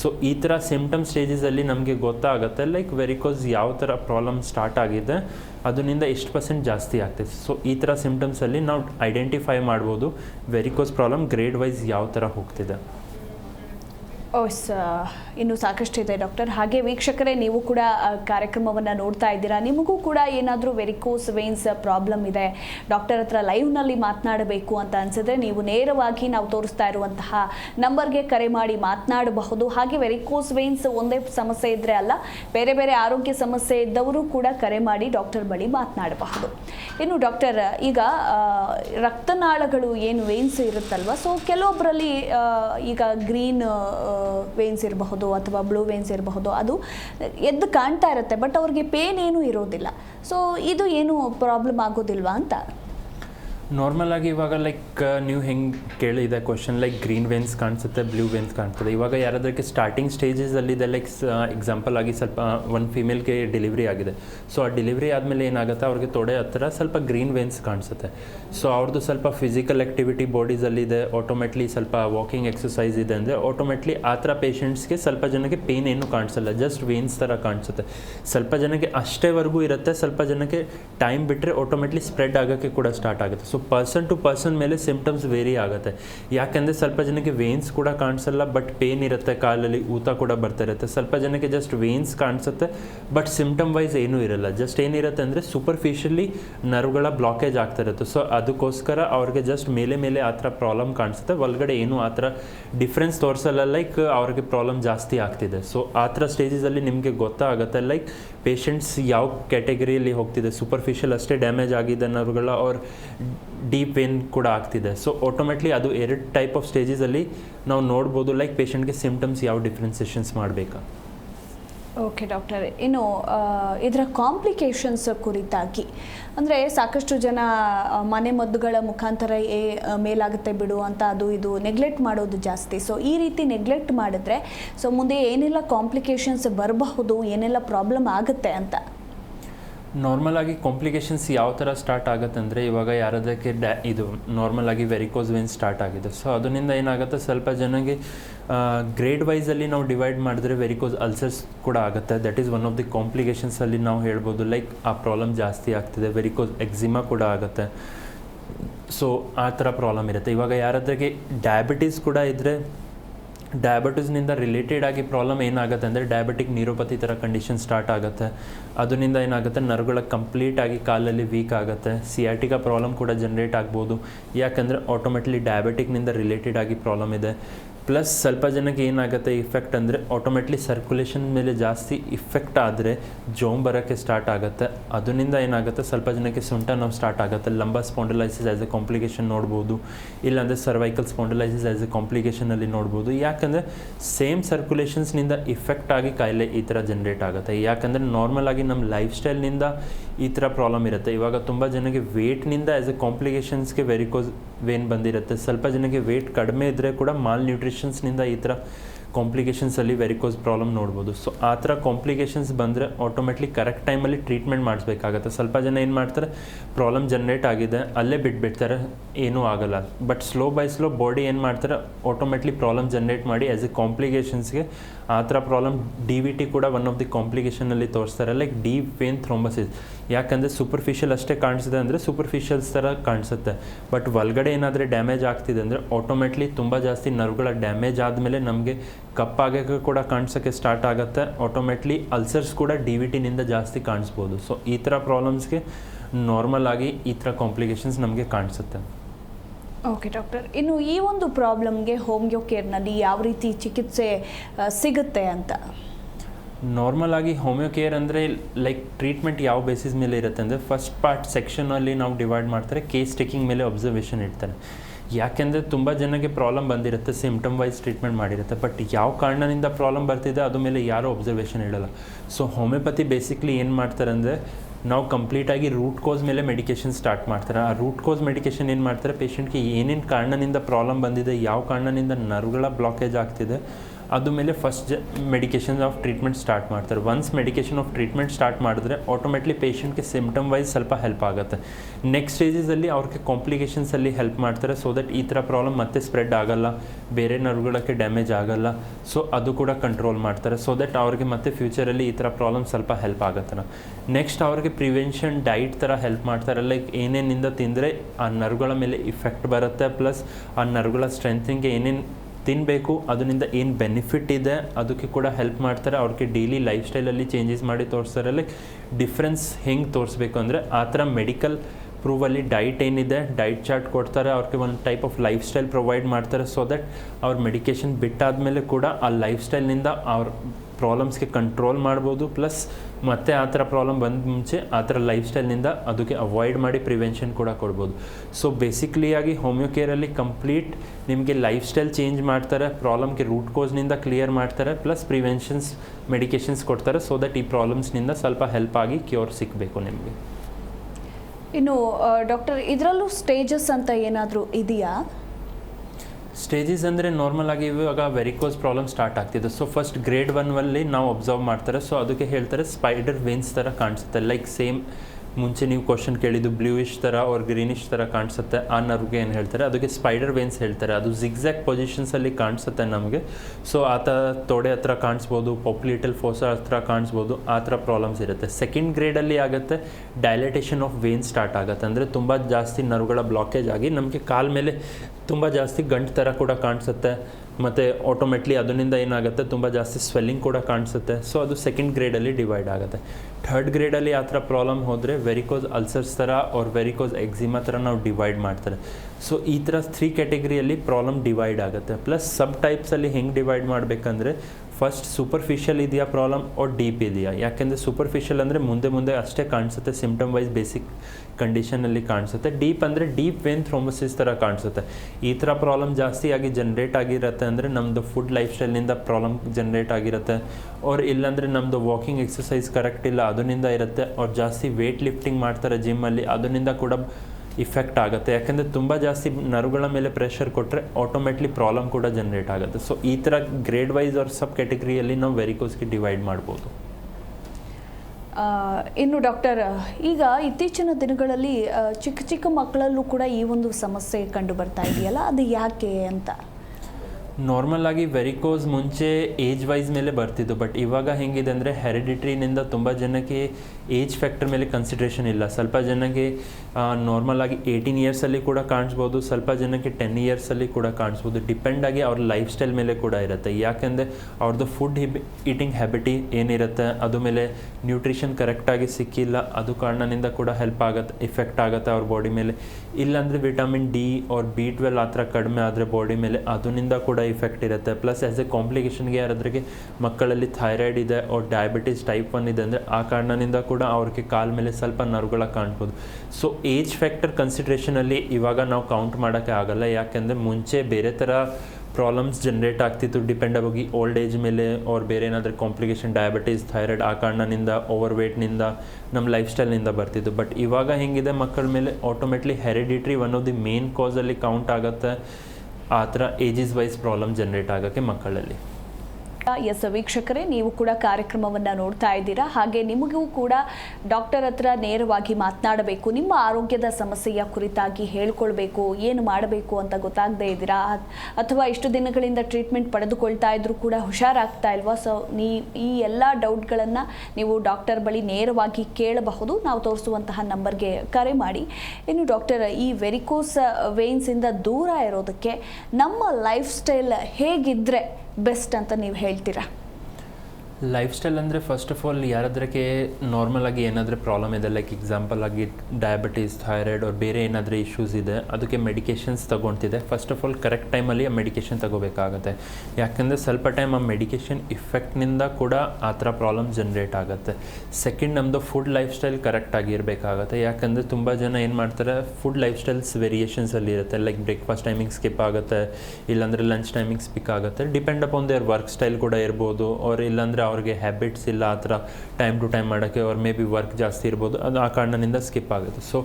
ಸೊ ಈ ಥರ ಸಿಮ್ಟಮ್ ಸ್ಟೇಜಸಲ್ಲಿ ನಮಗೆ ಗೊತ್ತಾಗುತ್ತೆ ಲೈಕ್ ವೆರಿಕೋಸ್ ಯಾವ ಥರ ಪ್ರಾಬ್ಲಮ್ ಸ್ಟಾರ್ಟ್ ಆಗಿದೆ, ಅದರಿಂದ ಎಷ್ಟು ಪರ್ಸೆಂಟ್ ಜಾಸ್ತಿ ಆಗ್ತೈತೆ. ಸೊ ಈ ಥರ ಸಿಮ್ಟಮ್ಸಲ್ಲಿ ನಾವು ಐಡೆಂಟಿಫೈ ಮಾಡ್ಬೋದು ವೆರಿಕೋಸ್ ಪ್ರಾಬ್ಲಮ್ ಗ್ರೇಡ್ ವೈಸ್ ಯಾವ ಥರ ಹೋಗ್ತಿದೆ. ಓಸ್ ಇನ್ನು ಸಾಕಷ್ಟಿದೆ ಡಾಕ್ಟರ್. ಹಾಗೆ ವೀಕ್ಷಕರೇ, ನೀವು ಕೂಡ ಕಾರ್ಯಕ್ರಮವನ್ನು ನೋಡ್ತಾ ಇದ್ದೀರಾ. ನಿಮಗೂ ಕೂಡ ಏನಾದರೂ ವೆರಿಕೋಸ್ ವೇನ್ಸ್ ಪ್ರಾಬ್ಲಮ್ ಇದೆ. ಡಾಕ್ಟರ್ ಹತ್ರ ಲೈವ್ನಲ್ಲಿ ಮಾತನಾಡಬೇಕು ಅಂತ ಅನಿಸಿದ್ರೆ ನೀವು ನೇರವಾಗಿ ನಾವು ತೋರಿಸ್ತಾ ಇರುವಂತಹ ನಂಬರ್ಗೆ ಕರೆ ಮಾಡಿ ಮಾತನಾಡಬಹುದು. ಹಾಗೆ ವೆರಿಕೋಸ್ ವೇನ್ಸ್ ಒಂದೇ ಸಮಸ್ಯೆ ಇದ್ದರೆ ಅಲ್ಲ, ಬೇರೆ ಬೇರೆ ಆರೋಗ್ಯ ಸಮಸ್ಯೆ ಇದ್ದವರು ಕೂಡ ಕರೆ ಮಾಡಿ ಡಾಕ್ಟರ್ ಬಳಿ ಮಾತನಾಡಬಹುದು. ಇನ್ನು ಡಾಕ್ಟರ್, ಈಗ ರಕ್ತನಾಳಗಳು ಏನು ವೇನ್ಸ್ ಇರುತ್ತಲ್ವ? ಸೊ ಕೆಲವೊಬ್ಬರಲ್ಲಿ ಈಗ ಗ್ರೀನ್ ವೇನ್ಸ್ ಇರಬಹುದು ಅಥವಾ ಬ್ಲೂ ವೇನ್ಸ್ ಇರಬಹುದು, ಅದು ಎದ್ದು ಕಾಣ್ತಾ ಇರುತ್ತೆ ಬಟ್ ಅವ್ರಿಗೆ ಪೇನ್ ಏನೂ ಇರೋದಿಲ್ಲ. ಸೊ ಇದು ಏನು ಪ್ರಾಬ್ಲಮ್ ಆಗೋದಿಲ್ವಾ ಅಂತ? ನಾರ್ಮಲ್ ಆಗಿ ಇವಾಗ ಲೈಕ್ ನೀವು ಹೆಂಗೆ ಕೇಳಿದೆ ಕ್ವಶನ್ ಲೈಕ್ ಗ್ರೀನ್ ವೇನ್ಸ್ ಕಾಣಿಸುತ್ತೆ ಬ್ಲೂ ವೇನ್ಸ್ ಕಾಣ್ತದೆ. ಇವಾಗ ಯಾರಾದ್ರೂ ಸ್ಟಾರ್ಟಿಂಗ್ ಸ್ಟೇಜಸಲ್ಲಿದೆ ಲೈಕ್ ಎಕ್ಸಾಂಪಲ್ ಆಗಿ ಸ್ವಲ್ಪ ಒಂದು ಫಿಮೇಲ್ಗೆ ಡೆಲಿವರಿ ಆಗಿದೆ. ಸೊ ಆ ಡೆಲಿವರಿ ಆದಮೇಲೆ ಏನಾಗುತ್ತೆ, ಅವ್ರಿಗೆ ತೊಡೆ ಹತ್ತಿರ ಸ್ವಲ್ಪ ಗ್ರೀನ್ ವೇನ್ಸ್ ಕಾಣಿಸುತ್ತೆ. ಸೊ ಅವ್ರದ್ದು ಸ್ವಲ್ಪ ಫಿಸಿಕಲ್ ಆ್ಯಕ್ಟಿವಿಟಿ ಬಾಡೀಸಲ್ಲಿದೆ ಆಟೋಮೆಟ್ಲಿ ಸ್ವಲ್ಪ ವಾಕಿಂಗ್ ಎಕ್ಸಸೈಸ್ ಇದೆ ಅಂದರೆ ಆಟೋಮೆಟ್ಲಿ ಆ ಥರ ಪೇಷಂಟ್ಸ್ಗೆ ಸ್ವಲ್ಪ ಜನಕ್ಕೆ ಪೇನ್ ಏನೂ ಕಾಣಿಸಲ್ಲ ಜಸ್ಟ್ ವೇನ್ಸ್ ಥರ ಕಾಣಿಸುತ್ತೆ. ಸ್ವಲ್ಪ ಜನಕ್ಕೆ ಅಷ್ಟೇವರೆಗೂ ಇರುತ್ತೆ, ಸ್ವಲ್ಪ ಜನಕ್ಕೆ ಟೈಮ್ ಬಿಟ್ಟರೆ ಆಟೋಮೆಟ್ಲಿ ಸ್ಪ್ರೆಡ್ ಆಗೋಕ್ಕೆ ಕೂಡ ಸ್ಟಾರ್ಟ್ ಆಗುತ್ತೆ. ಸೊ ಪರ್ಸನ್ ಟು ಪರ್ಸನ್ ಮೇಲೆ ಸಿಂಪ್ಟಮ್ಸ್ ವೇರಿ ಆಗುತ್ತೆ. ಯಾಕೆಂದರೆ ಸ್ವಲ್ಪ ಜನಕ್ಕೆ ವೇನ್ಸ್ ಕೂಡ ಕಾಣಿಸಲ್ಲ ಬಟ್ ಪೇನ್ ಇರುತ್ತೆ, ಕಾಲಲ್ಲಿ ಊತ ಕೂಡ ಬರ್ತಾ ಇರುತ್ತೆ. ಸ್ವಲ್ಪ ಜನಕ್ಕೆ ಜಸ್ಟ್ ವೇನ್ಸ್ ಕಾಣಿಸುತ್ತೆ ಬಟ್ ಸಿಂಪ್ಟಮ್ ವೈಸ್ ಏನೂ ಇರಲ್ಲ. ಜಸ್ಟ್ ಏನಿರುತ್ತೆ ಅಂದರೆ ಸೂಪರ್ಫಿಷಿಯಲಿ ನರ್ವ್ಗಳ ಬ್ಲಾಕೇಜ್ ಆಗ್ತಾ ಇರುತ್ತೆ. ಸೊ ಅದಕ್ಕೋಸ್ಕರ ಅವ್ರಿಗೆ ಜಸ್ಟ್ ಮೇಲೆ ಮೇಲೆ ಆ ಥರ ಪ್ರಾಬ್ಲಮ್ ಕಾಣಿಸುತ್ತೆ. ಒಳಗಡೆ ಏನೂ ಆ ಥರ ಡಿಫ್ರೆನ್ಸ್ ತೋರಿಸಲ್ಲ. ಲೈಕ್ ಅವ್ರಿಗೆ ಪ್ರಾಬ್ಲಮ್ ಜಾಸ್ತಿ ಆಗ್ತಿದೆ. ಸೊ ಆ ಥರ ಸ್ಟೇಜಸಲ್ಲಿ ನಿಮಗೆ ಗೊತ್ತಾಗುತ್ತೆ. ಲೈಕ್ ಪೇಷಂಟ್ಸ್ ಯಾವ ಕ್ಯಾಟಗರಿಯಲ್ಲಿ ಹೋಗ್ತಿದೆ? ಸೂಪರ್ಫಿಷಿಯಲ್ ಅಷ್ಟೇ ಡ್ಯಾಮೇಜ್ ಆಗಿದೆ ಅನ್ನೋರುಗಳ ಅವ್ರ ಡೀಪ್ ಪೇನ್ ಕೂಡ ಆಗ್ತಿದೆ. ಸೊ ಆಟೋಮೆಟ್ಲಿ ಅದು ಎರಡು ಟೈಪ್ ಆಫ್ ಸ್ಟೇಜಸಲ್ಲಿ ನಾವು ನೋಡ್ಬೋದು ಲೈಕ್ ಪೇಷಂಟ್ಗೆ ಸಿಮ್ಟಮ್ಸ್ ಯಾವ ಡಿಫ್ರೆನ್ಸೇಷನ್ಸ್ ಮಾಡಬೇಕಾ? ಓಕೆ ಡಾಕ್ಟರ್ ಇನ್ನು ಇದರ ಕಾಂಪ್ಲಿಕೇಶನ್ಸ್ ಕುರಿತಾಗಿ. ಅಂದರೆ ಸಾಕಷ್ಟು ಜನ ಮನೆ ಮದ್ದುಗಳ ಮುಖಾಂತರ ಏ ಮೇಲಾಗುತ್ತೆ ಬಿಡು ಅಂತ ಅದು ಇದು ನೆಗ್ಲೆಕ್ಟ್ ಮಾಡೋದು ಜಾಸ್ತಿ. ಸೊ ಈ ರೀತಿ ನೆಗ್ಲೆಕ್ಟ್ ಮಾಡಿದ್ರೆ ಸೊ ಮುಂದೆ ಏನೆಲ್ಲ ಕಾಂಪ್ಲಿಕೇಶನ್ಸ್ ಬರಬಹುದು, ಏನೆಲ್ಲ ಪ್ರಾಬ್ಲಮ್ ಆಗುತ್ತೆ ಅಂತ. ನಾರ್ಮಲ್ ಆಗಿ ಕಾಂಪ್ಲಿಕೇಶನ್ಸ್ ಯಾವ ಥರ ಸ್ಟಾರ್ಟ್ ಆಗುತ್ತೆ ಅಂದರೆ ಇವಾಗ ಯಾರದಕ್ಕೆ ಡ್ಯಾ ಇದು ನಾರ್ಮಲ್ ಆಗಿ ವೆರಿಕೋಸ್ ವೇನ್ ಸ್ಟಾರ್ಟ್ ಆಗಿದೆ. ಸೊ ಅದರಿಂದ ಏನಾಗುತ್ತೆ? ಸ್ವಲ್ಪ ಜನಕ್ಕೆ ಗ್ರೇಡ್ ವೈಸಲ್ಲಿ ನಾವು ಡಿವೈಡ್ ಮಾಡಿದ್ರೆ ವೆರಿಕೋಸ್ ಅಲ್ಸರ್ಸ್ ಕೂಡ ಆಗುತ್ತೆ. That is one of the ಕಾಂಪ್ಲಿಕೇಶನ್ಸಲ್ಲಿ ನಾವು ಹೇಳ್ಬೋದು. ಲೈಕ್ ಆ ಪ್ರಾಬ್ಲಮ್ ಜಾಸ್ತಿ ಆಗ್ತಿದೆ. ವೆರಿಕೋಸ್ ಎಕ್ಸಿಮಾ ಕೂಡ ಆಗುತ್ತೆ. ಸೊ ಆ ಥರ ಪ್ರಾಬ್ಲಮ್ ಇರುತ್ತೆ. ಇವಾಗ ಯಾರದ್ರಿಗೆ ಡಯಾಬಿಟೀಸ್ ಕೂಡ ಇದ್ದರೆ ಡಯಾಬಿಟೀಸ್ನಿಂದ ರಿಲೇಟೆಡ್ ಆಗಿ ಪ್ರಾಬ್ಲಮ್ ಏನಾಗುತ್ತೆ ಅಂದರೆ ಡಯಾಬಿಟಿಕ್ ನ್ಯೂರೋಪತಿ ಥರ ಕಂಡೀಷನ್ ಸ್ಟಾರ್ಟ್ ಆಗುತ್ತೆ. ಅದರಿಂದ ಏನಾಗುತ್ತೆ, ನರ್ವ್ಗಳ ಕಂಪ್ಲೀಟ್ ಆಗಿ ಕಾಲಲ್ಲಿ ವೀಕ್ ಆಗುತ್ತೆ. ಸಿಯಾಟಿಕ ಪ್ರಾಬ್ಲಮ್ ಕೂಡ ಜನ್ರೇಟ್ ಆಗ್ಬೋದು. ಯಾಕಂದರೆ ಆಟೋಮೆಟ್ಲಿ ಡಯಾಬಿಟಿಕ್ನಿಂದ ರಿಲೇಟೆಡ್ ಆಗಿ ಪ್ರಾಬ್ಲಮ್ ಇದೆ. ಪ್ಲಸ್ ಸ್ವಲ್ಪ ಜನಕ್ಕೆ ಏನಾಗುತ್ತೆ ಇಫೆಕ್ಟ್ ಅಂದರೆ ಆಟೋಮೆಟ್ಲಿ ಸರ್ಕ್ಯುಲೇಷನ್ ಮೇಲೆ ಜಾಸ್ತಿ ಇಫೆಕ್ಟ್ ಆದರೆ ಜೋಮ್ ಬರೋಕ್ಕೆ ಸ್ಟಾರ್ಟ್ ಆಗುತ್ತೆ. ಅದರಿಂದ ಏನಾಗುತ್ತೆ ಸ್ವಲ್ಪ ಜನಕ್ಕೆ ಸುಂಟ ನೋವು ಸ್ಟಾರ್ಟ್ ಆಗುತ್ತೆ. ಲಂಬ ಸ್ಪಾಂಡಲೈಸಿಸ್ ಆ್ಯಸ್ ಎ ಕಾಂಪ್ಲಿಕೇಶನ್ ನೋಡ್ಬೋದು. ಇಲ್ಲಾಂದರೆ ಸರ್ವೈಕಲ್ ಸ್ಪಾಂಡಲೈಸಿಸ್ ಆ್ಯಸ್ ಎ ಕಾಂಪ್ಲಿಕೇಶನಲ್ಲಿ ನೋಡ್ಬೋದು. ಯಾಕಂದರೆ ಸೇಮ್ ಸರ್ಕ್ಯುಲೇಷನ್ಸ್ನಿಂದ ಇಫೆಕ್ಟ್ ಆಗಿ ಕಾಯಿಲೆ ಈ ಥರ ಜನ್ರೇಟ್ ಆಗುತ್ತೆ. ಯಾಕಂದರೆ ನಾರ್ಮಲ್ ಆಗಿ ನಮ್ಮ ಲೈಫ್ ಸ್ಟೈಲ್ನಿಂದ ಈ ಥರ ಪ್ರಾಬ್ಲಮ್ ಇರುತ್ತೆ. ಇವಾಗ ತುಂಬ ಜನಕ್ಕೆ ವೇಟ್ನಿಂದ ಆ್ಯಸ್ ಎ ಕಾಂಪ್ಲಿಕೇಶನ್ಸ್ಗೆ ವೆರಿಕೋಸ್ ವೇನ್ ಬಂದಿರುತ್ತೆ. ಸ್ವಲ್ಪ ಜನಕ್ಕೆ ವೇಟ್ ಕಡಿಮೆ ಇದ್ದರೆ ಕೂಡ ಮಾಲ್ ನ್ಯೂಟ್ರಿಷನ್ಸ್ನಿಂದ ಈ ಥರ ಕಾಂಪ್ಲಿಕೇಶನ್ಸಲ್ಲಿ ವೆರಿಕೋಸ್ ಪ್ರಾಬ್ಲಮ್ ನೋಡ್ಬೋದು. ಸೊ ಆ ಥರ ಕಾಂಪ್ಲಿಕೇಶನ್ಸ್ ಬಂದರೆ ಆಟೋಮೆಟ್ಲಿ ಕರೆಕ್ಟ್ ಟೈಮಲ್ಲಿ ಟ್ರೀಟ್ಮೆಂಟ್ ಮಾಡಿಸ್ಬೇಕಾಗತ್ತೆ. ಸ್ವಲ್ಪ ಜನ ಏನು ಮಾಡ್ತಾರೆ ಪ್ರಾಬ್ಲಮ್ ಜನ್ರೇಟ್ ಆಗಿದೆ, ಅಲ್ಲೇ ಬಿಟ್ಬಿಡ್ತಾರೆ, ಏನೂ ಆಗಲ್ಲ. But slow by slow body ಏನು ಮಾಡ್ತಾರೆ ಆಟೋಮೆಟ್ಲಿ ಪ್ರಾಬ್ಲಮ್ ಜನ್ರೇಟ್ ಮಾಡಿ ಆ್ಯಸ್ ಎ ಕಾಂಪ್ಲಿಕೇಶನ್ಸ್ಗೆ ಆ ಥರ ಪ್ರಾಬ್ಲಮ್ ಡಿ ವಿ ಟಿ ಕೂಡ ಒನ್ ಆಫ್ ದಿ ಕಾಂಪ್ಲಿಕೇಶನಲ್ಲಿ ತೋರಿಸ್ತಾರೆ. ಲೈಕ್ ಡೀಪ್ ವೇನ್ ಥ್ರೋಂಬಸಿಸ್ ಯಾಕಂದರೆ ಸೂಪರ್ಫಿಷಿಯಲ್ ಅಷ್ಟೇ ಕಾಣಿಸಿದೆ ಅಂದರೆ ಸೂಪರ್ಫಿಷಿಯಲ್ಸ್ ಥರ ಕಾಣಿಸುತ್ತೆ. ಬಟ್ ಒಳಗಡೆ ಏನಾದರೆ ಡ್ಯಾಮೇಜ್ ಆಗ್ತಿದೆ ಅಂದರೆ ಆಟೋಮೆಟ್ಲಿ ತುಂಬ ಜಾಸ್ತಿ ನರ್ವ್ಗಳ ಡ್ಯಾಮೇಜ್ ಆದಮೇಲೆ ನಮಗೆ ಕಪ್ಪಾಗೋಕ್ಕೆ ಕೂಡ ಕಾಣಿಸೋಕ್ಕೆ ಸ್ಟಾರ್ಟ್ ಆಗುತ್ತೆ. ಆಟೋಮೆಟ್ಲಿ ಅಲ್ಸರ್ಸ್ ಕೂಡ ಡಿ ವಿ ಟಿನಿಂದ ಜಾಸ್ತಿ ಕಾಣಿಸ್ಬೋದು. ಸೊ ಈ ಥರ ಪ್ರಾಬ್ಲಮ್ಸ್ಗೆ ನಾರ್ಮಲ್ ಆಗಿ ಈ ಥರ ಕಾಂಪ್ಲಿಕೇಶನ್ಸ್ ನಮಗೆ ಕಾಣಿಸುತ್ತೆ. ಓಕೆ ಡಾಕ್ಟರ್ ಇನ್ನು ಈ ಒಂದು ಪ್ರಾಬ್ಲಮ್ಗೆ ಹೋಮಿಯೋ ಕೇರ್ನಲ್ಲಿ ಯಾವ ರೀತಿ ಚಿಕಿತ್ಸೆ ಸಿಗುತ್ತೆ ಅಂತ? ನಾರ್ಮಲ್ ಆಗಿ ಹೋಮಿಯೋ ಕೇರ್ ಅಂದರೆ ಲೈಕ್ ಟ್ರೀಟ್ಮೆಂಟ್ ಯಾವ ಬೇಸಿಸ್ ಮೇಲೆ ಇರುತ್ತೆ ಅಂದರೆ ಫಸ್ಟ್ ಪಾರ್ಟ್ ಸೆಕ್ಷನಲ್ಲಿ ನಾವು ಡಿವೈಡ್ ಮಾಡ್ತಾರೆ ಕೇಸ್ ಟೇಕಿಂಗ್ ಮೇಲೆ ಅಬ್ಸರ್ವೇಷನ್ ಇಡ್ತಾರೆ. ಯಾಕೆಂದರೆ ತುಂಬ ಜನಕ್ಕೆ ಪ್ರಾಬ್ಲಮ್ ಬಂದಿರುತ್ತೆ ಸಿಮ್ಟಮ್ ವೈಸ್ ಟ್ರೀಟ್ಮೆಂಟ್ ಮಾಡಿರುತ್ತೆ. ಬಟ್ ಯಾವ ಕಾರಣದಿಂದ ಪ್ರಾಬ್ಲಮ್ ಬರ್ತಿದೆ ಅದ್ರ ಮೇಲೆ ಯಾರೂ ಅಬ್ಸರ್ವೇಷನ್ ಇಡೋಲ್ಲ ಸೊ ಹೋಮಿಯೋಪತಿ ಬೇಸಿಕ್ಲಿ ಏನು ಮಾಡ್ತಾರೆ ಅಂದರೆ, ನಾವು ಕಂಪ್ಲೀಟಾಗಿ ರೂಟ್ ಕೋಸ್ ಮೇಲೆ ಮೆಡಿಕೇಷನ್ ಸ್ಟಾರ್ಟ್ ಮಾಡ್ತಾರೆ. ಆ ರೂಟ್ ಕೋಸ್ ಮೆಡಿಕೇಷನ್ ಏನು ಮಾಡ್ತಾರೆ? ಪೇಷಂಟ್ಗೆ ಏನೇನು ಕಾರಣದಿಂದ ಪ್ರಾಬ್ಲಮ್ ಬಂದಿದೆ, ಯಾವ ಕಾರಣದಿಂದ ನರ್ವ್ಗಳ ಬ್ಲಾಕೇಜ್ ಆಗ್ತಿದೆ ಅದು ಮೇಲೆ ಫಸ್ಟ್ ಜ ಮೆಡಿಕೇಷನ್ ಆಫ್ ಟ್ರೀಟ್ಮೆಂಟ್ ಸ್ಟಾರ್ಟ್ ಮಾಡ್ತಾರೆ. Once medication of treatment start ಮಾಡಿದ್ರೆ ಆಟೋಮೆಟ್ಲಿ ಪೇಷಂಟ್ಗೆ ಸಿಮ್ಟಮ್ ವೈಸ್ ಸ್ವಲ್ಪ ಹೆಲ್ಪ್ ಆಗುತ್ತೆ. ನೆಕ್ಸ್ಟ್ ಸ್ಟೇಜಸಲ್ಲಿ ಅವ್ರಿಗೆ ಕಾಂಪ್ಲಿಕೇಶನ್ಸಲ್ಲಿ ಹೆಲ್ಪ್ ಮಾಡ್ತಾರೆ ಸೊ ದಟ್ ಈ ಥರ ಪ್ರಾಬ್ಲಮ್ ಮತ್ತೆ ಸ್ಪ್ರೆಡ್ ಆಗೋಲ್ಲ. ಬೇರೆ ನರ್ವ್ಗಳಕ್ಕೆ ಡ್ಯಾಮೇಜ್ ಆಗೋಲ್ಲ. ಸೊ ಅದು ಕೂಡ ಕಂಟ್ರೋಲ್ ಮಾಡ್ತಾರೆ. ಸೊ ದಟ್ ಅವ್ರಿಗೆ ಮತ್ತೆ ಫ್ಯೂಚರಲ್ಲಿ ಈ ಥರ ಪ್ರಾಬ್ಲಮ್ ಸ್ವಲ್ಪ ಹೆಲ್ಪ್ ಆಗುತ್ತೆ ನೆಕ್ಸ್ಟ್ ಅವ್ರಿಗೆ ಪ್ರಿವೆನ್ಷನ್ ಡೈಟ್ ಥರ ಹೆಲ್ಪ್ ಮಾಡ್ತಾರೆ. ಲೈಕ್ ಏನೇನಿಂದ ತಿಂದರೆ ಆ ನರ್ವ್ಗಳ ಮೇಲೆ ಇಫೆಕ್ಟ್ ಬರುತ್ತೆ. ಪ್ಲಸ್ ಆ ನರ್ವ್ಗಳ ಸ್ಟ್ರೆಂಥಿಂಗ್ಗೆ ಏನೇನು ತಿನ್ನಬೇಕು ಅದರಿಂದ ಏನು ಬೆನಿಫಿಟ್ ಇದೆ, ಅದಕ್ಕೆ ಕೂಡ ಹೆಲ್ಪ್ ಮಾಡ್ತಾರೆ. ಅವ್ರಿಗೆ ಡೈಲಿ ಲೈಫ್ ಸ್ಟೈಲಲ್ಲಿ ಚೇಂಜಸ್ ಮಾಡಿ ತೋರಿಸ್ತಾರೆ ಲೈಕ್ ಡಿಫ್ರೆನ್ಸ್ ಹೆಂಗೆ ತೋರಿಸ್ಬೇಕು ಅಂದರೆ ಆ ಥರ ಮೆಡಿಕಲ್ ಪ್ರೂವಲ್ಲಿ ಡೈಟ್ ಏನಿದೆ ಡೈಟ್ ಚಾರ್ಟ್ ಕೊಡ್ತಾರೆ. ಅವ್ರಿಗೆ ಒಂದು type of life style provide ಮಾಡ್ತಾರೆ ಸೊ ದಟ್ ಅವ್ರ ಮೆಡಿಕೇಷನ್ ಬಿಟ್ಟಾದಮೇಲೆ ಕೂಡ ಆ ಲೈಫ್ ಸ್ಟೈಲ್ನಿಂದ ಅವ್ರ ಪ್ರಾಬ್ಲಮ್ಸ್ಗೆ ಕಂಟ್ರೋಲ್ ಮಾಡ್ಬೋದು ಪ್ಲಸ್ ಮತ್ತೆ ಆ ಥರ ಪ್ರಾಬ್ಲಮ್ ಬಂದ ಮುಂಚೆ ಆ ಥರ ಲೈಫ್ ಸ್ಟೈಲ್ನಿಂದ ಅದಕ್ಕೆ ಅವಾಯ್ಡ್ ಮಾಡಿ ಪ್ರಿವೆನ್ಷನ್ ಕೂಡ ಕೊಡ್ಬೋದು. ಸೊ ಬೇಸಿಕ್ಲಿಯಾಗಿ ಹೋಮಿಯೋ ಕೇರಲ್ಲಿ ಕಂಪ್ಲೀಟ್ ನಿಮಗೆ ಲೈಫ್ ಸ್ಟೈಲ್ ಚೇಂಜ್ ಮಾಡ್ತಾರೆ ಪ್ರಾಬ್ಲಮ್ಗೆ ರೂಟ್ ಕೋಸ್ನಿಂದ ಕ್ಲಿಯರ್ ಮಾಡ್ತಾರೆ ಪ್ಲಸ್ ಪ್ರಿವೆನ್ಷನ್ಸ್ ಮೆಡಿಕೇಷನ್ಸ್ ಕೊಡ್ತಾರೆ ಸೊ ದಟ್ ಈ ಪ್ರಾಬ್ಲಮ್ಸ್ನಿಂದ ಸ್ವಲ್ಪ ಹೆಲ್ಪ್ ಆಗಿ ಕ್ಯೂರ್ ಸಿಗಬೇಕು ನಿಮಗೆ. ಇನ್ನು ಡಾಕ್ಟರ್ ಇದರಲ್ಲೂ ಸ್ಟೇಜಸ್ ಅಂತ ಏನಾದರೂ ಇದೆಯಾ? ಸ್ಟೇಜಸ್ ಅಂದರೆ ನಾರ್ಮಲ್ ಆಗಿ ಇವಾಗ ವೆರಿಕೋಸ್ ಪ್ರಾಬ್ಲಮ್ ಸ್ಟಾರ್ಟ್ ಆಗ್ತಿದೆ. ಸೊ ಫಸ್ಟ್ ಗ್ರೇಡ್ ಒನ್ ಅಲ್ಲಿ ನಾವು ಅಬ್ಸರ್ವ್ ಮಾಡ್ತಾರೆ. ಸೊ ಅದಕ್ಕೆ ಹೇಳ್ತಾರೆ ಸ್ಪೈಡರ್ ವೇನ್ಸ್ ಥರ ಕಾಣಿಸುತ್ತೆ. ಲೈಕ್ ಸೇಮ್ ಮುಂಚೆ ನೀವು ಕ್ವಶನ್ ಕೇಳಿದ್ದು ಬ್ಲೂಯಿಶ್ ಥರ ಅವ್ರ ಗ್ರೀನಿಶ್ ಥರ ಕಾಣಿಸುತ್ತೆ ಆ ನರ್ವ್ಗೆ ಏನು ಹೇಳ್ತಾರೆ? ಅದಕ್ಕೆ ಸ್ಪೈಡರ್ ವೇನ್ಸ್ ಹೇಳ್ತಾರೆ. ಅದು ಜಿಗ್ಜ್ಯಾಕ್ ಪೊಸಿಷನ್ಸಲ್ಲಿ ಕಾಣಿಸುತ್ತೆ ನಮಗೆ. ಸೊ ಆತ ತೊಡೆ ಹತ್ರ ಕಾಣಿಸ್ಬೋದು ಪಾಪ್ಯುಲೇಟಲ್ ಫೋಸ ಹತ್ರ ಕಾಣಿಸ್ಬೋದು, ಆ ಥರ ಪ್ರಾಬ್ಲಮ್ಸ್ ಇರುತ್ತೆ. ಸೆಕೆಂಡ್ ಗ್ರೇಡಲ್ಲಿ ಆಗುತ್ತೆ ಡೈಲೆಟೇಷನ್ ಆಫ್ ವೇನ್ ಸ್ಟಾರ್ಟ್ ಆಗುತ್ತೆ. ಅಂದರೆ ತುಂಬ ಜಾಸ್ತಿ ನರ್ವ್ಗಳ ಬ್ಲಾಕೇಜ್ ಆಗಿ ನಮಗೆ ಕಾಲ ಮೇಲೆ ತುಂಬ ಜಾಸ್ತಿ ಗಂಟು ಥರ ಕೂಡ ಕಾಣಿಸುತ್ತೆ. ಮತ್ತು ಆಟೋಮೆಟ್ಲಿ ಅದರಿಂದ ಏನಾಗುತ್ತೆ? ತುಂಬ ಜಾಸ್ತಿ ಸ್ವೆಲ್ಲಿಂಗ್ ಕೂಡ ಕಾಣಿಸುತ್ತೆ. ಸೊ ಅದು ಸೆಕೆಂಡ್ ಗ್ರೇಡಲ್ಲಿ ಡಿವೈಡ್ ಆಗುತ್ತೆ. ಥರ್ಡ್ ಗ್ರೇಡಲ್ಲಿ ಆ ಥರ ಪ್ರಾಬ್ಲಮ್ ಹೋದರೆ ವೆರಿಕೋಸ್ ಅಲ್ಸರ್ಸ್ ಥರ ಅವ್ರ ವೆರಿಕೋಸ್ ಎಕ್ಸಿಮಾ ಥರ ನಾವು ಡಿವೈಡ್ ಮಾಡ್ತಾರೆ. ಸೊ ಈ ಥರ ತ್ರೀ ಕ್ಯಾಟಗರಿಯಲ್ಲಿ ಪ್ರಾಬ್ಲಮ್ ಡಿವೈಡ್ ಆಗುತ್ತೆ. ಪ್ಲಸ್ ಸಬ್ ಟೈಪ್ಸಲ್ಲಿ ಹೆಂಗೆ ಡಿವೈಡ್ ಮಾಡಬೇಕಂದ್ರೆ ಫಸ್ಟ್ ಸೂಪರ್ಫಿಷಿಯಲ್ ಇದೆಯಾ ಪ್ರಾಬ್ಲಮ್ ಓ ಡೀಪ್ ಇದೆಯಾ? ಯಾಕೆಂದರೆ ಸೂಪರ್ಫಿಷಿಯಲ್ ಅಂದರೆ ಮುಂದೆ ಮುಂದೆ ಅಷ್ಟೇ ಕಾಣಿಸುತ್ತೆ ಸಿಮ್ಟಮ್ ವೈಸ್ ಬೇಸಿಕ್ ಕಂಡೀಷನಲ್ಲಿ ಕಾಣಿಸುತ್ತೆ. ಡೀಪ್ ಅಂದರೆ ಡೀಪ್ ವೇನ್ ಥ್ರೋಮೋಸಿಸ್ ಥರ ಕಾಣಿಸುತ್ತೆ. ಈ ಥರ ಪ್ರಾಬ್ಲಮ್ ಜಾಸ್ತಿ ಆಗಿ ಜನ್ರೇಟ್ ಆಗಿರುತ್ತೆ ಅಂದರೆ ನಮ್ಮದು ಫುಡ್ ಲೈಫ್ ಸ್ಟೈಲ್ನಿಂದ ಪ್ರಾಬ್ಲಮ್ ಜನ್ರೇಟ್ ಆಗಿರುತ್ತೆ. ಅವ್ರು ಇಲ್ಲಾಂದರೆ ನಮ್ಮದು ವಾಕಿಂಗ್ ಎಕ್ಸಸೈಸ್ ಕರೆಕ್ಟ್ ಇಲ್ಲ ಅದರಿಂದ ಇರುತ್ತೆ. ಅವ್ರು ಜಾಸ್ತಿ ವೇಟ್ ಲಿಫ್ಟಿಂಗ್ ಮಾಡ್ತಾರೆ ಜಿಮ್ಮಲ್ಲಿ ಅದರಿಂದ ಕೂಡ ಇಫೆಕ್ಟ್ ಆಗುತ್ತೆ. ಯಾಕೆಂದರೆ ತುಂಬ ಜಾಸ್ತಿ ನರುಗಳ ಮೇಲೆ ಪ್ರೆಷರ್ ಕೊಟ್ಟರೆ ಆಟೋಮೆಟ್ಲಿ ಪ್ರಾಬ್ಲಮ್ ಕೂಡ ಜನ್ರೇಟ್ ಆಗುತ್ತೆ. ಸೊ ಈ ಥರ ಗ್ರೇಡ್ ವೈಸ್ ಅವ್ರ ಸಬ್ ಕ್ಯಾಟಗರಿಯಲ್ಲಿ ನಾವು ವೆರಿಕೋಸ್ಗೆ ಡಿವೈಡ್ ಮಾಡ್ಬೋದು. ಇನ್ನು ಡಾಕ್ಟರ್ ಈಗ ಇತ್ತೀಚಿನ ದಿನಗಳಲ್ಲಿ ಚಿಕ್ಕ ಚಿಕ್ಕ ಮಕ್ಕಳಲ್ಲೂ ಕೂಡ ಈ ಒಂದು ಸಮಸ್ಯೆ ಕಂಡು ಬರ್ತಾ ಇದೆಯಲ್ಲ? ಅದು ಯಾಕೆ ಅಂತ? ನಾರ್ಮಲ್ ಆಗಿ ವೆರಿಕೋಸ್ ಮುಂಚೆ ಏಜ್ ವೈಸ್ ಮೇಲೆ ಬರ್ತಿತ್ತು ಬಟ್ ಇವಾಗ ಹೆಂಗಿದೆ ಅಂದರೆ ಹೆರಿಡಿಟ್ರಿನಿಂದ ತುಂಬ ಜನಕ್ಕೆ ಏಜ್ ಫ್ಯಾಕ್ಟರ್ ಮೇಲೆ ಕನ್ಸಿಡ್ರೇಷನ್ ಇಲ್ಲ. ಸ್ವಲ್ಪ ಜನಕ್ಕೆ ನಾರ್ಮಲ್ ಆಗಿ ಏಯ್ಟೀನ್ ಇಯರ್ಸಲ್ಲಿ ಕೂಡ ಕಾಣಿಸ್ಬೋದು, ಸ್ವಲ್ಪ ಜನಕ್ಕೆ ಟೆನ್ ಇಯರ್ಸಲ್ಲಿ ಕೂಡ ಕಾಣಿಸ್ಬೋದು. ಡಿಪೆಂಡ್ ಆಗಿ ಅವ್ರ ಲೈಫ್ ಸ್ಟೈಲ್ ಮೇಲೆ ಕೂಡ ಇರುತ್ತೆ. ಯಾಕೆಂದರೆ ಅವ್ರದ್ದು ಫುಡ್ ಹಿಬ್ ಈಟಿಂಗ್ ಹ್ಯಾಬಿಟಿ ಏನಿರುತ್ತೆ, ಅದು ಮೇಲೆ ನ್ಯೂಟ್ರಿಷನ್ ಕರೆಕ್ಟಾಗಿ ಸಿಕ್ಕಿಲ್ಲ, ಅದು ಕಾರಣದಿಂದ ಕೂಡ ಹೆಲ್ಪ್ ಆಗುತ್ತೆ ಇಫೆಕ್ಟ್ ಆಗುತ್ತೆ ಅವ್ರ ಬಾಡಿ ಮೇಲೆ. ಇಲ್ಲಾಂದರೆ ವಿಟಮಿನ್ ಡಿ ಅವ್ರ ಬಿ ಟ್ವೆಲ್ ಆ ಥರ ಕಡಿಮೆ ಆದರೆ ಬಾಡಿ ಮೇಲೆ ಅದರಿಂದ ಕೂಡ ಇಫೆಕ್ಟ್ ಇರುತ್ತೆ. ಪ್ಲಸ್ ಆ್ಯಸ್ ಎ ಕಾಂಪ್ಲಿಕೇಶನ್ಗೆ ಯಾರಾದ್ರಿಗೆ ಮಕ್ಕಳಲ್ಲಿ ಥೈರಾಯ್ಡ್ ಇದೆ ಅವ್ರ ಡಯಾಬಿಟಿಸ್ ಟೈಪ್ ಒನ್ ಇದೆ ಅಂದರೆ ಆ ಕಾರಣದಿಂದ ಕೂಡ ಅವ್ರಿಗೆ ಕಾಲ ಮೇಲೆ ಸ್ವಲ್ಪ ನರ್ಗಳ ಕಾಣ್ಬೋದು. ಸೊ ಏಜ್ ಫ್ಯಾಕ್ಟರ್ ಕನ್ಸಿಡ್ರೇಷನಲ್ಲಿ ಇವಾಗ ನಾವು ಕೌಂಟ್ ಮಾಡೋಕ್ಕೆ ಆಗಲ್ಲ. ಯಾಕೆಂದರೆ ಮುಂಚೆ ಬೇರೆ ಥರ ಪ್ರಾಬ್ಲಮ್ಸ್ ಜನ್ರೇಟ್ ಆಗ್ತಿತ್ತು. ಡಿಪೆಂಡ್ ಆಗಿ ಓಲ್ಡ್ ಏಜ್ ಮೇಲೆ ಅವ್ರು ಬೇರೆ ಏನಾದರೂ ಕಾಂಪ್ಲಿಕೇಶನ್ ಡಯಾಬಿಟೀಸ್ ಥೈರಾಯ್ಡ್ ಆ ಕಾರಣದಿಂದ ಓವರ್ ವೇಟ್ನಿಂದ ನಮ್ಮ ಲೈಫ್ ಸ್ಟೈಲ್ನಿಂದ ಬರ್ತಿತ್ತು. ಬಟ್ ಇವಾಗ ಹೆಂಗಿದೆ ಮಕ್ಕಳ ಮೇಲೆ? Automatically hereditary one of the main ಕಾಸಲ್ಲಿ count ಆಗುತ್ತೆ. ಆ ಥರ ಏಜಸ್ ವೈಸ್ ಪ್ರಾಬ್ಲಮ್ ಜನ್ರೇಟ್ ಆಗೋಕ್ಕೆ ಮಕ್ಕಳಲ್ಲಿ. ಎಸ್ ವೀಕ್ಷಕರೇ, ನೀವು ಕೂಡ ಕಾರ್ಯಕ್ರಮವನ್ನು ನೋಡ್ತಾ ಇದ್ದೀರಾ. ಹಾಗೆ ನಿಮಗೂ ಕೂಡ ಡಾಕ್ಟರ್ ಹತ್ರ ನೇರವಾಗಿ ಮಾತನಾಡಬೇಕು. ನಿಮ್ಮ ಆರೋಗ್ಯದ ಸಮಸ್ಯೆಯ ಕುರಿತಾಗಿ ಹೇಳ್ಕೊಳ್ಬೇಕು. ಏನು ಮಾಡಬೇಕು ಅಂತ ಗೊತ್ತಾಗದೇ ಇದ್ದೀರಾ? ಅಥವಾ ಇಷ್ಟು ದಿನಗಳಿಂದ ಟ್ರೀಟ್ಮೆಂಟ್ ಪಡೆದುಕೊಳ್ತಾ ಇದ್ರೂ ಕೂಡ ಹುಷಾರಾಗ್ತಾ ಇಲ್ವಾ? ಸೊ, ನೀ, ಈ ಎಲ್ಲ ಡೌಟ್ಗಳನ್ನು ನೀವು ಡಾಕ್ಟರ್ ಬಳಿ ನೇರವಾಗಿ ಕೇಳಬಹುದು. ನಾವು ತೋರಿಸುವಂತಹ ನಂಬರ್ಗೆ ಕರೆ ಮಾಡಿ. ಇನ್ನು ಡಾಕ್ಟರ್, ಈ ವೆರಿಕೋಸ್ ವೇನ್ಸಿಂದ ದೂರ ಇರೋದಕ್ಕೆ ನಮ್ಮ ಲೈಫ್ ಸ್ಟೈಲ್ ಹೇಗಿದ್ದರೆ ಬೆಸ್ಟ್ ಅಂತ ನೀವು ಹೇಳ್ತೀರಾ? ಲೈಫ್ ಸ್ಟೈಲ್ ಅಂದರೆ ಫಸ್ಟ್ ಆಫ್ ಆಲ್ ಯಾರಾದ್ರಕ್ಕೆ ನಾರ್ಮಲ್ ಆಗಿ ಏನಾದರೂ ಪ್ರಾಬ್ಲಮ್ ಇದೆ ಲೈಕ್ ಎಕ್ಸಾಂಪಲ್ ಆಗಿ ಡಯಾಬಿಟೀಸ್ ಥೈರಾಯ್ಡ್ ಅವ್ರು ಬೇರೆ ಏನಾದರೂ ಇಶ್ಯೂಸ್ ಇದೆ, ಅದಕ್ಕೆ ಮೆಡಿಕೇಷನ್ಸ್ ತೊಗೊಳ್ತಿದೆ. ಫಸ್ಟ್ ಆಫ್ ಆಲ್ ಕರೆಕ್ಟ್ ಟೈಮಲ್ಲಿ ಆ ಮೆಡಿಕೇಷನ್ ತಗೋಬೇಕಾಗತ್ತೆ. ಯಾಕಂದರೆ ಸ್ವಲ್ಪ ಟೈಮ್ ಆ ಮೆಡಿಕೇಷನ್ ಇಫೆಕ್ಟ್ನಿಂದ ಕೂಡ ಆ ಥರ ಪ್ರಾಬ್ಲಮ್ ಜನ್ರೇಟ್ ಆಗುತ್ತೆ. ಸೆಕೆಂಡ್ ನಮ್ಮದು ಫುಡ್ ಲೈಫ್ ಸ್ಟೈಲ್ ಕರೆಕ್ಟಾಗಿ ಇರಬೇಕಾಗತ್ತೆ. ಯಾಕಂದರೆ ತುಂಬ ಜನ ಏನು ಮಾಡ್ತಾರೆ ಫುಡ್ ಲೈಫ್ ಸ್ಟೈಲ್ಸ್ ವೇರಿಯೇಷನ್ಸಲ್ಲಿ ಇರುತ್ತೆ. ಲೈಕ್ ಬ್ರೇಕ್ಫಾಸ್ಟ್ ಟೈಮಿಂಗ್ ಸ್ಕಿಪ್ ಆಗುತ್ತೆ, ಇಲ್ಲಾಂದರೆ ಲಂಚ್ ಟೈಮಿಂಗ್ ಸ್ಪಿಕ್ ಆಗುತ್ತೆ. Depend upon their work style ಕೂಡ ಇರ್ಬೋದು ಅವ್ರು ಇಲ್ಲಾಂದರೆ ಅವ್ರಿಗೆ ಹ್ಯಾಬಿಟ್ಸ್ ಇಲ್ಲ, ಆ ಥರ ಟೈಮ್ ಟು ಟೈಮ್ ಮಾಡೋಕ್ಕೆ ಅವ್ರು ಮೇ ಬಿ ವರ್ಕ್ ಜಾಸ್ತಿ ಇರ್ಬೋದು, ಅದು ಆ ಕಾರಣದಿಂದ ಸ್ಕಿಪ್ ಆಗುತ್ತೆ. ಸೊ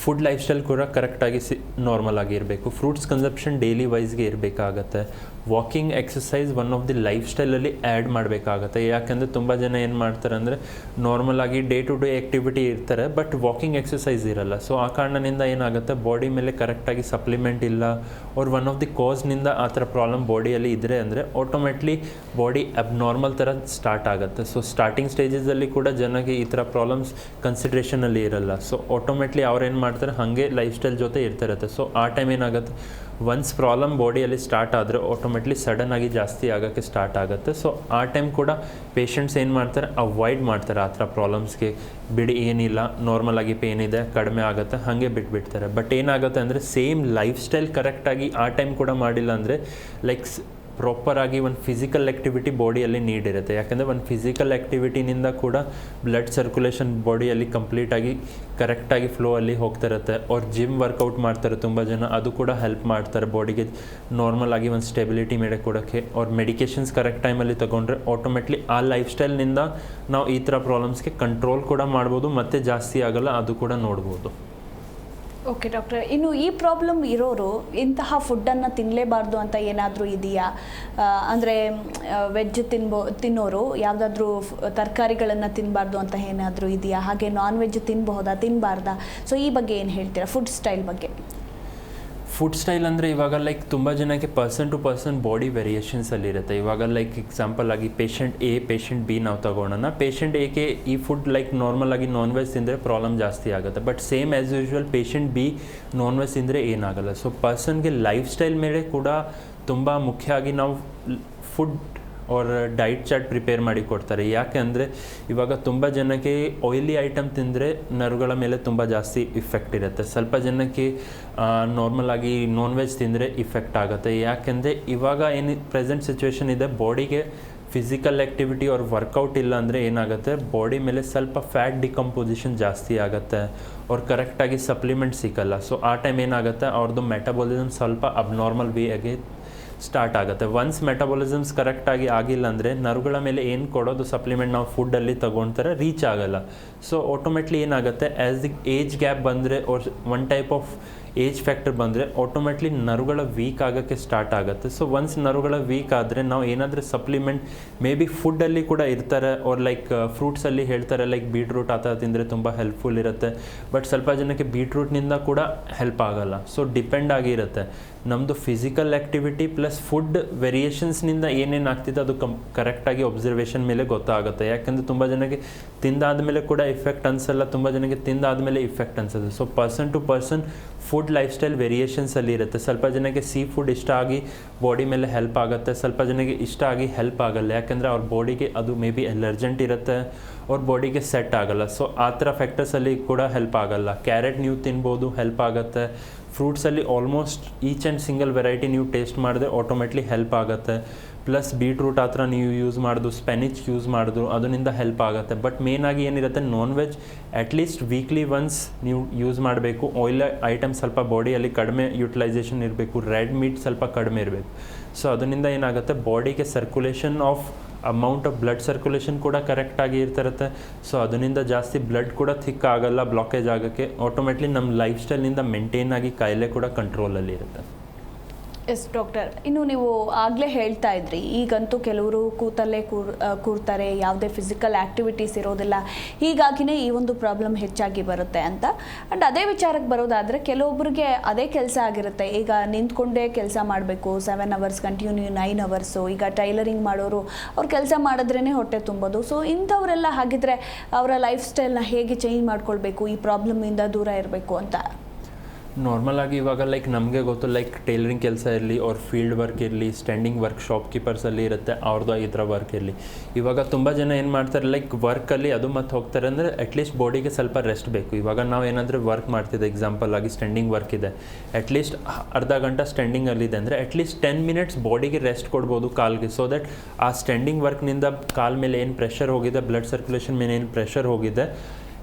ಫುಡ್ ಲೈಫ್ ಸ್ಟೈಲ್ ಕೂಡ ಕರೆಕ್ಟಾಗಿ ಸಿ ನಾರ್ಮಲ್ ಆಗಿ ಇರಬೇಕು. ಫ್ರೂಟ್ಸ್ ಕನ್ಸಪ್ಷನ್ ಡೈಲಿ ವೈಸ್ಗೆ ಇರಬೇಕಾಗತ್ತೆ. Walking exercise one of the life ಸ್ಟೈಲಲ್ಲಿ ಆ್ಯಡ್ ಮಾಡಬೇಕಾಗತ್ತೆ. ಯಾಕಂದರೆ ತುಂಬ ಜನ ಏನು ಮಾಡ್ತಾರೆ ಅಂದರೆ ನಾರ್ಮಲ್ ಆಗಿ ಡೇ ಟು ಡೇ ಆ್ಯಕ್ಟಿವಿಟಿ ಇರ್ತಾರೆ ಬಟ್ ವಾಕಿಂಗ್ ಎಕ್ಸಸೈಸ್ ಇರಲ್ಲ. ಸೊ ಆ ಕಾರಣದಿಂದ ಏನಾಗುತ್ತೆ? ಬಾಡಿ ಮೇಲೆ ಕರೆಕ್ಟಾಗಿ ಸಪ್ಲಿಮೆಂಟ್ ಇಲ್ಲ ಅವ್ರು ಒನ್ ಆಫ್ ದಿ ಕಾಸ್ನಿಂದ ಆ ಥರ ಪ್ರಾಬ್ಲಮ್ ಬಾಡಿಯಲ್ಲಿ ಇದ್ದರೆ ಅಂದರೆ ಆಟೋಮೆಟ್ಲಿ ಬಾಡಿ ಅಬ್ನಾರ್ಮಲ್ ಥರ ಸ್ಟಾರ್ಟ್ ಆಗುತ್ತೆ. ಸೊ ಸ್ಟಾರ್ಟಿಂಗ್ ಸ್ಟೇಜಸಲ್ಲಿ ಕೂಡ ಜನಕ್ಕೆ ಈ ಥರ ಪ್ರಾಬ್ಲಮ್ಸ್ ಕನ್ಸಿಡ್ರೇಷನಲ್ಲಿ ಇರಲ್ಲ. ಸೊ ಆಟೋಮೆಟ್ಲಿ ಅವ್ರೇನು ಮಾಡ್ತಾರೆ, ಹಾಗೆ ಲೈಫ್ ಸ್ಟೈಲ್ ಜೊತೆ ಇರ್ತಿರುತ್ತೆ ಸೊ ಆ ಟೈಮ್ ಏನಾಗುತ್ತೆ? ಒನ್ಸ್ ಪ್ರಾಬ್ಲಮ್ ಬಾಡಿಯಲ್ಲಿ ಸ್ಟಾರ್ಟ್ ಆದರೆ ಆಟೋಮೆಟ್ಲಿ ಸಡನ್ ಆಗಿ ಜಾಸ್ತಿ ಆಗೋಕ್ಕೆ ಸ್ಟಾರ್ಟ್ ಆಗುತ್ತೆ. ಸೊ ಆ ಟೈಮ್ ಕೂಡ ಪೇಷಂಟ್ಸ್ ಏನು ಮಾಡ್ತಾರೆ? ಅವಾಯ್ಡ್ ಮಾಡ್ತಾರೆ. ಆ ಥರ ಪ್ರಾಬ್ಲಮ್ಸ್ಗೆ ಬಿಡಿ, ಏನಿಲ್ಲ. ನಾರ್ಮಲ್ ಆಗಿ ಪೇನ್ ಇದೆ, ಕಡಿಮೆ ಆಗುತ್ತೆ, ಹಾಗೆ ಬಿಟ್ಬಿಡ್ತಾರೆ. ಬಟ್ ಏನಾಗುತ್ತೆ ಅಂದರೆ ಸೇಮ್ ಲೈಫ್ ಸ್ಟೈಲ್ ಕರೆಕ್ಟಾಗಿ ಆ ಟೈಮ್ ಕೂಡ ಮಾಡಿಲ್ಲ ಅಂದರೆ ಲೈಕ್ ಪ್ರಾಪರಾಗಿ ಒಂದು ಫಿಸಿಕಲ್ ಆ್ಯಕ್ಟಿವಿಟಿ ಬಾಡಿಯಲ್ಲಿ ನೀಡ್ ಇರುತ್ತೆ ಯಾಕಂದರೆ ಒಂದು ಫಿಸಿಕಲ್ ಆ್ಯಕ್ಟಿವಿಟಿನಿಂದ ಕೂಡ ಬ್ಲಡ್ ಸರ್ಕ್ಯುಲೇಷನ್ ಬಾಡಿಯಲ್ಲಿ ಕಂಪ್ಲೀಟಾಗಿ ಕರೆಕ್ಟಾಗಿ ಫ್ಲೋ ಅಲ್ಲಿ ಹೋಗ್ತಾ ಇರುತ್ತೆ. ಅವ್ರು ಜಿಮ್ ವರ್ಕೌಟ್ ಮಾಡ್ತಾರೆ ತುಂಬ ಜನ. ಅದು ಕೂಡ ಹೆಲ್ಪ್ ಮಾಡ್ತಾರೆ ಬಾಡಿಗೆ ನಾರ್ಮಲ್ ಆಗಿ ಒಂದು ಸ್ಟೆಬಿಲಿಟಿ ಮೇಲೆ ಕೊಡೋಕ್ಕೆ. ಅವ್ರ ಮೆಡಿಕೇಷನ್ಸ್ ಕರೆಕ್ಟ್ ಟೈಮಲ್ಲಿ ತೊಗೊಂಡ್ರೆ ಆಟೋಮೆಟ್ಲಿ ಆ ಲೈಫ್ ಸ್ಟೈಲ್ನಿಂದ ನಾವು ಈ ಥರ ಪ್ರಾಬ್ಲಮ್ಸ್ಗೆ ಕಂಟ್ರೋಲ್ ಕೂಡ ಮಾಡ್ಬೋದು. ಮತ್ತು ಜಾಸ್ತಿ ಆಗಲ್ಲ, ಅದು ಕೂಡ ನೋಡ್ಬೋದು. ಓಕೆ ಡಾಕ್ಟರ್ ಇನ್ನು ಈ ಪ್ರಾಬ್ಲಮ್ ಇರೋರು ಇಂತಹ ಫುಡ್ಡನ್ನು ತಿನ್ನಲೇಬಾರ್ದು ಅಂತ ಏನಾದರೂ ಇದೆಯಾ? ಅಂದರೆ ವೆಜ್ ತಿನ್ಬೋ, ತಿನ್ನೋರು ಯಾವುದಾದ್ರೂ ತರಕಾರಿಗಳನ್ನು ತಿನ್ನಬಾರ್ದು ಅಂತ ಏನಾದರೂ ಇದೆಯಾ? ಹಾಗೆ ನಾನ್ ವೆಜ್ ತಿನ್ನಬಹುದಾ ತಿನ್ನಬಾರ್ದಾ ಸೊ ಈ ಬಗ್ಗೆ ಏನು ಹೇಳ್ತೀರಾ? ಫುಡ್ ಸ್ಟೈಲ್ ಬಗ್ಗೆ. ಫುಡ್ ಸ್ಟೈಲ್ ಅಂದರೆ ಇವಾಗ ಲೈಕ್ ತುಂಬ ಜನಕ್ಕೆ ಪರ್ಸನ್ ಟು ಪರ್ಸನ್ ಬಾಡಿ ವೇರಿಯೇಷನ್ಸಲ್ಲಿ ಇರುತ್ತೆ. ಇವಾಗ ಲೈಕ್ ಎಕ್ಸಾಂಪಲ್ ಆಗಿ ಪೇಷಂಟ್ ಎ ಪೇಷಂಟ್ ಬಿ ನಾವು ತಗೊಳ್ಳೋಣ ಪೇಷಂಟ್ ಎಗೆ ಈ ಫುಡ್ ಲೈಕ್ ನಾರ್ಮಲ್ ಆಗಿ ನಾನ್ ವೆಜ್ ತಿಂದರೆ ಪ್ರಾಬ್ಲಮ್ ಜಾಸ್ತಿ ಆಗುತ್ತೆ. But same as usual patient B non veg ತಿಂದರೆ ಏನಾಗಲ್ಲ. ಸೊ ಪರ್ಸನ್ಗೆ ಲೈಫ್ ಸ್ಟೈಲ್ ಮೇಲೆ ಕೂಡ ತುಂಬ ಮುಖ್ಯ ಆಗಿ ನಾವು ಫುಡ್ ಅವ್ರ ಡೈಟ್ ಚಾರ್ಟ್ ಪ್ರಿಪೇರ್ ಮಾಡಿ ಕೊಡ್ತಾರೆ. ಯಾಕೆ ಅಂದರೆ ಇವಾಗ ತುಂಬ ಜನಕ್ಕೆ ಆಯಿಲಿ ಐಟಮ್ ತಿಂದರೆ ನರುಗಳ ಮೇಲೆ ತುಂಬ ಜಾಸ್ತಿ ಇಫೆಕ್ಟ್ ಇರುತ್ತೆ. ಸ್ವಲ್ಪ ಜನಕ್ಕೆ ನಾರ್ಮಲ್ ಆಗಿ ನಾನ್ ವೆಜ್ ತಿಂದರೆ ಇಫೆಕ್ಟ್ ಆಗುತ್ತೆ. ಯಾಕೆಂದರೆ ಇವಾಗ ಏನು ಪ್ರೆಸೆಂಟ್ ಸಿಚುವೇಶನ್ ಇದೆ ಬಾಡಿಗೆ ಫಿಸಿಕಲ್ ಆ್ಯಕ್ಟಿವಿಟಿ ಅವ್ರ ವರ್ಕೌಟ್ ಇಲ್ಲ ಅಂದರೆ ಏನಾಗುತ್ತೆ ಬಾಡಿ ಮೇಲೆ ಸ್ವಲ್ಪ ಫ್ಯಾಟ್ ಡಿಕಂಪೋಸಿಷನ್ ಜಾಸ್ತಿ ಆಗುತ್ತೆ ಅವ್ರು ಕರೆಕ್ಟಾಗಿ ಸಪ್ಲಿಮೆಂಟ್ ಸಿಕ್ಕಲ್ಲ ಸೊ ಆ ಟೈಮ್ ಏನಾಗುತ್ತೆ ಅವ್ರದ್ದು ಮೆಟಬಾಲಿಸಮ್ ಸ್ವಲ್ಪ ಅಬ್ನಾರ್ಮಲ್ ವೇ ಆಗಿ ಸ್ಟಾರ್ಟ್ ಆಗುತ್ತೆ. ಒನ್ಸ್ ಮೆಟಬಾಲಿಸಮ್ಸ್ ಕರೆಕ್ಟಾಗಿ ಆಗಿಲ್ಲ ಅಂದರೆ ನರುಗಳ ಮೇಲೆ ಏನು ಕೊಡೋದು ಸಪ್ಲಿಮೆಂಟ್ ನಾವು ಫುಡ್ಡಲ್ಲಿ ತೊಗೊಳ್ತಾರೆ ರೀಚ್ ಆಗಲ್ಲ. ಸೊ ಆಟೋಮೆಟ್ಲಿ ಏನಾಗುತ್ತೆ? ಆ್ಯಸ್ ದಿ ಏಜ್ ಗ್ಯಾಪ್ ಬಂದರೆ or one type of age factor ಬಂದರೆ ಆಟೋಮೆಟ್ಲಿ ನರುಗಳ ವೀಕ್ ಆಗೋಕ್ಕೆ ಸ್ಟಾರ್ಟ್ ಆಗುತ್ತೆ. ಸೊ ಒನ್ಸ್ ನರುಗಳ ವೀಕ್ ಆದರೆ ನಾವು ಏನಾದರೂ ಸಪ್ಲಿಮೆಂಟ್ ಮೇ ಬಿ ಫುಡ್ಡಲ್ಲಿ ಕೂಡ ಇರ್ತಾರೆ ಅವ್ರು ಲೈಕ್ ಫ್ರೂಟ್ಸಲ್ಲಿ ಹೇಳ್ತಾರೆ ಲೈಕ್ ಬೀಟ್ರೂಟ್ ಆ ಥರ ತಿಂದರೆ ತುಂಬ ಹೆಲ್ಪ್ಫುಲ್ ಇರುತ್ತೆ. ಬಟ್ ಸ್ವಲ್ಪ ಜನಕ್ಕೆ ಬೀಟ್ರೂಟ್ನಿಂದ ಕೂಡ ಹೆಲ್ಪ್ ಆಗಲ್ಲ. ಸೊ ಡಿಪೆಂಡ್ ಆಗಿರುತ್ತೆ. ನಮ್ಮದು ಫಿಸಿಕಲ್ ಆ್ಯಕ್ಟಿವಿಟಿ ಪ್ಲಸ್ ಫುಡ್ ವೇರಿಯೇಷನ್ಸ್ನಿಂದ ಏನೇನು ಆಗ್ತಿದೆ ಅದು ಕಂ ಕರೆಕ್ಟಾಗಿ ಒಬ್ಸರ್ವೇಷನ್ ಮೇಲೆ ಗೊತ್ತಾಗುತ್ತೆ. ಯಾಕೆಂದರೆ ತುಂಬ ಜನಕ್ಕೆ ತಿಂದಾದಮೇಲೆ ಕೂಡ ಇಫೆಕ್ಟ್ ಅನಿಸಲ್ಲ, ತುಂಬ ಜನಕ್ಕೆ ತಿಂದಾದಮೇಲೆ ಇಫೆಕ್ಟ್ ಅನ್ಸುತ್ತೆ. So person to person food life style ವೇರಿಯೇಷನ್ಸಲ್ಲಿ ಇರುತ್ತೆ. ಸ್ವಲ್ಪ ಜನಕ್ಕೆ ಸೀ ಫುಡ್ ಇಷ್ಟ ಆಗಿ ಬಾಡಿ ಮೇಲೆ ಹೆಲ್ಪ್ ಆಗುತ್ತೆ, ಸ್ವಲ್ಪ ಜನಕ್ಕೆ ಇಷ್ಟ ಆಗಿ ಹೆಲ್ಪ್ ಆಗಲ್ಲ. ಯಾಕಂದರೆ ಅವ್ರ ಬಾಡಿಗೆ ಅದು ಮೇ ಬಿ ಎಲರ್ಜೆಂಟ್ ಇರುತ್ತೆ, ಅವ್ರ ಬಾಡಿಗೆ ಸೆಟ್ ಆಗಲ್ಲ. ಸೊ ಆ ಥರ ಫ್ಯಾಕ್ಟರ್ಸಲ್ಲಿ ಕೂಡ ಹೆಲ್ಪ್ ಆಗಲ್ಲ. ಕ್ಯಾರೆಟ್ ನೀವು ತಿನ್ಬೋದು ಹೆಲ್ಪ್ ಆಗುತ್ತೆ. ಫ್ರೂಟ್ಸಲ್ಲಿ almost each and single variety ನೀವು ಟೇಸ್ಟ್ ಮಾಡಿದ್ರೆ ಆಟೋಮೆಟ್ಲಿ ಹೆಲ್ಪ್ ಆಗುತ್ತೆ. ಪ್ಲಸ್ ಬೀಟ್ರೂಟ್ ಆ ಥರ ನೀವು ಯೂಸ್ ಮಾಡಿದ್ರು ಸ್ಪೆನಿಚ್ ಯೂಸ್ ಮಾಡಿದ್ರು, ಅದರಿಂದ ಹೆಲ್ಪ್ ಆಗುತ್ತೆ. ಬಟ್ ಮೇನಾಗಿ ಏನಿರುತ್ತೆ non veg at least weekly once ನೀವು ಯೂಸ್ ಮಾಡಬೇಕು. ಆಯಿಲ್ ಐಟಮ್ ಸ್ವಲ್ಪ ಬಾಡಿಯಲ್ಲಿ ಕಡಿಮೆ ಯುಟಿಲೈಸೇಷನ್ ಇರಬೇಕು. ರೆಡ್ ಮೀಟ್ ಸ್ವಲ್ಪ ಕಡಿಮೆ ಇರಬೇಕು. ಸೊ ಅದರಿಂದ ಏನಾಗುತ್ತೆ ಬಾಡಿಗೆ circulation of amount of blood circulation ಕೂಡ ಕರೆಕ್ಟಾಗಿ ಇರ್ತಿರುತ್ತೆ. ಸೊ ಅದರಿಂದ ಜಾಸ್ತಿ ಬ್ಲಡ್ ಕೂಡ ಥಿಕ್ ಆಗಲ್ಲ ಬ್ಲಾಕೇಜ್ ಆಗೋಕ್ಕೆ. ಆಟೋಮೆಟ್ಲಿ ನಮ್ಮ ಲೈಫ್ ಸ್ಟೈಲ್ನಿಂದ ಮೇಂಟೈನ್ ಆಗಿ ಕಾಯಿಲೆ ಕೂಡ ಕಂಟ್ರೋಲಲ್ಲಿ ಇರುತ್ತೆ. ಎಸ್, ಡಾಕ್ಟರ್, ಇನ್ನು ನೀವು ಆಗಲೇ ಹೇಳ್ತಾ ಇದ್ರಿ, ಈಗಂತೂ ಕೆಲವರು ಕೂತಲ್ಲೇ ಕೂರ್ ಕೂರ್ತಾರೆ, ಯಾವುದೇ ಫಿಸಿಕಲ್ ಆ್ಯಕ್ಟಿವಿಟೀಸ್ ಇರೋದಿಲ್ಲ, ಹೀಗಾಗಿನೇ ಈ ಒಂದು ಪ್ರಾಬ್ಲಮ್ ಹೆಚ್ಚಾಗಿ ಬರುತ್ತೆ ಅಂತ. ಆ್ಯಂಡ್ ಅದೇ ವಿಚಾರಕ್ಕೆ ಬರೋದಾದರೆ ಕೆಲವೊಬ್ಬರಿಗೆ ಅದೇ ಕೆಲಸ ಆಗಿರುತ್ತೆ, ಈಗ ನಿಂತ್ಕೊಂಡೇ ಕೆಲಸ ಮಾಡಬೇಕು seven hours continue nine hours ಈಗ ಟೈಲರಿಂಗ್ ಮಾಡೋರು, ಅವ್ರು ಕೆಲಸ ಮಾಡಿದ್ರೇ ಹೊಟ್ಟೆ ತುಂಬೋದು. ಸೊ ಇಂಥವರೆಲ್ಲ ಹಾಗಿದ್ರೆ, ಅವರ ಲೈಫ್ ಸ್ಟೈಲ್ನ ಹೇಗೆ ಚೇಂಜ್ ಮಾಡ್ಕೊಳ್ಬೇಕು, ಈ ಪ್ರಾಬ್ಲಮಿಂದ ದೂರ ಇರಬೇಕು ಅಂತ. ನಾರ್ಮಲ್ ಆಗಿ ಇವಾಗ ಲೈಕ್ ನಮಗೆ ಗೊತ್ತು ಲೈಕ್ ಟೈಲರಿಂಗ್ ಕೆಲಸ ಇರಲಿ ಅವ್ರ ಫೀಲ್ಡ್ ವರ್ಕ್ ಇರಲಿ ಸ್ಟ್ಯಾಂಡಿಂಗ್ ವರ್ಕ್ ಶಾಪ್ ಕೀಪರ್ಸಲ್ಲಿ ಇರುತ್ತೆ ಅವ್ರದ್ದು ಇದರ ವರ್ಕ್ ಇರಲಿ. ಇವಾಗ ತುಂಬ ಜನ ಏನು ಮಾಡ್ತಾರೆ ಲೈಕ್ ವರ್ಕಲ್ಲಿ ಅದು ಮತ್ತೆ ಹೋಗ್ತಾರೆ ಅಂದರೆ ಅಟ್ಲೀಸ್ಟ್ ಬಾಡಿಗೆ ಸ್ವಲ್ಪ ರೆಸ್ಟ್ ಬೇಕು. ಇವಾಗ ನಾವು ಏನಾದರೂ ವರ್ಕ್ ಮಾಡ್ತಿದ್ದೆ ಎಕ್ಸಾಂಪಲ್ ಆಗಿ ಸ್ಟ್ಯಾಂಡಿಂಗ್ ವರ್ಕ್ ಇದೆ. ಅಟ್ಲೀಸ್ಟ್ ಅರ್ಧ ಗಂಟೆ ಸ್ಟ್ಯಾಂಡಿಂಗಲ್ಲಿದೆ ಅಂದರೆ ಅಟ್ಲೀಸ್ಟ್ ಟೆನ್ ಮಿನಿಟ್ಸ್ ಬಾಡಿಗೆ ರೆಸ್ಟ್ ಕೊಡ್ಬೋದು ಕಾಲ್ಗೆ. ಸೊ ದಟ್ ಆ ಸ್ಟ್ಯಾಂಡಿಂಗ್ ವರ್ಕ್ನಿಂದ ಕಾಲ್ ಮೇಲೆ ಏನು ಪ್ರೆಷರ್ ಹೋಗಿದೆ ಬ್ಲಡ್ ಸರ್ಕ್ಯುಲೇಷನ್ ಮೇಲೆ ಏನು ಪ್ರೆಷರ್ ಹೋಗಿದೆ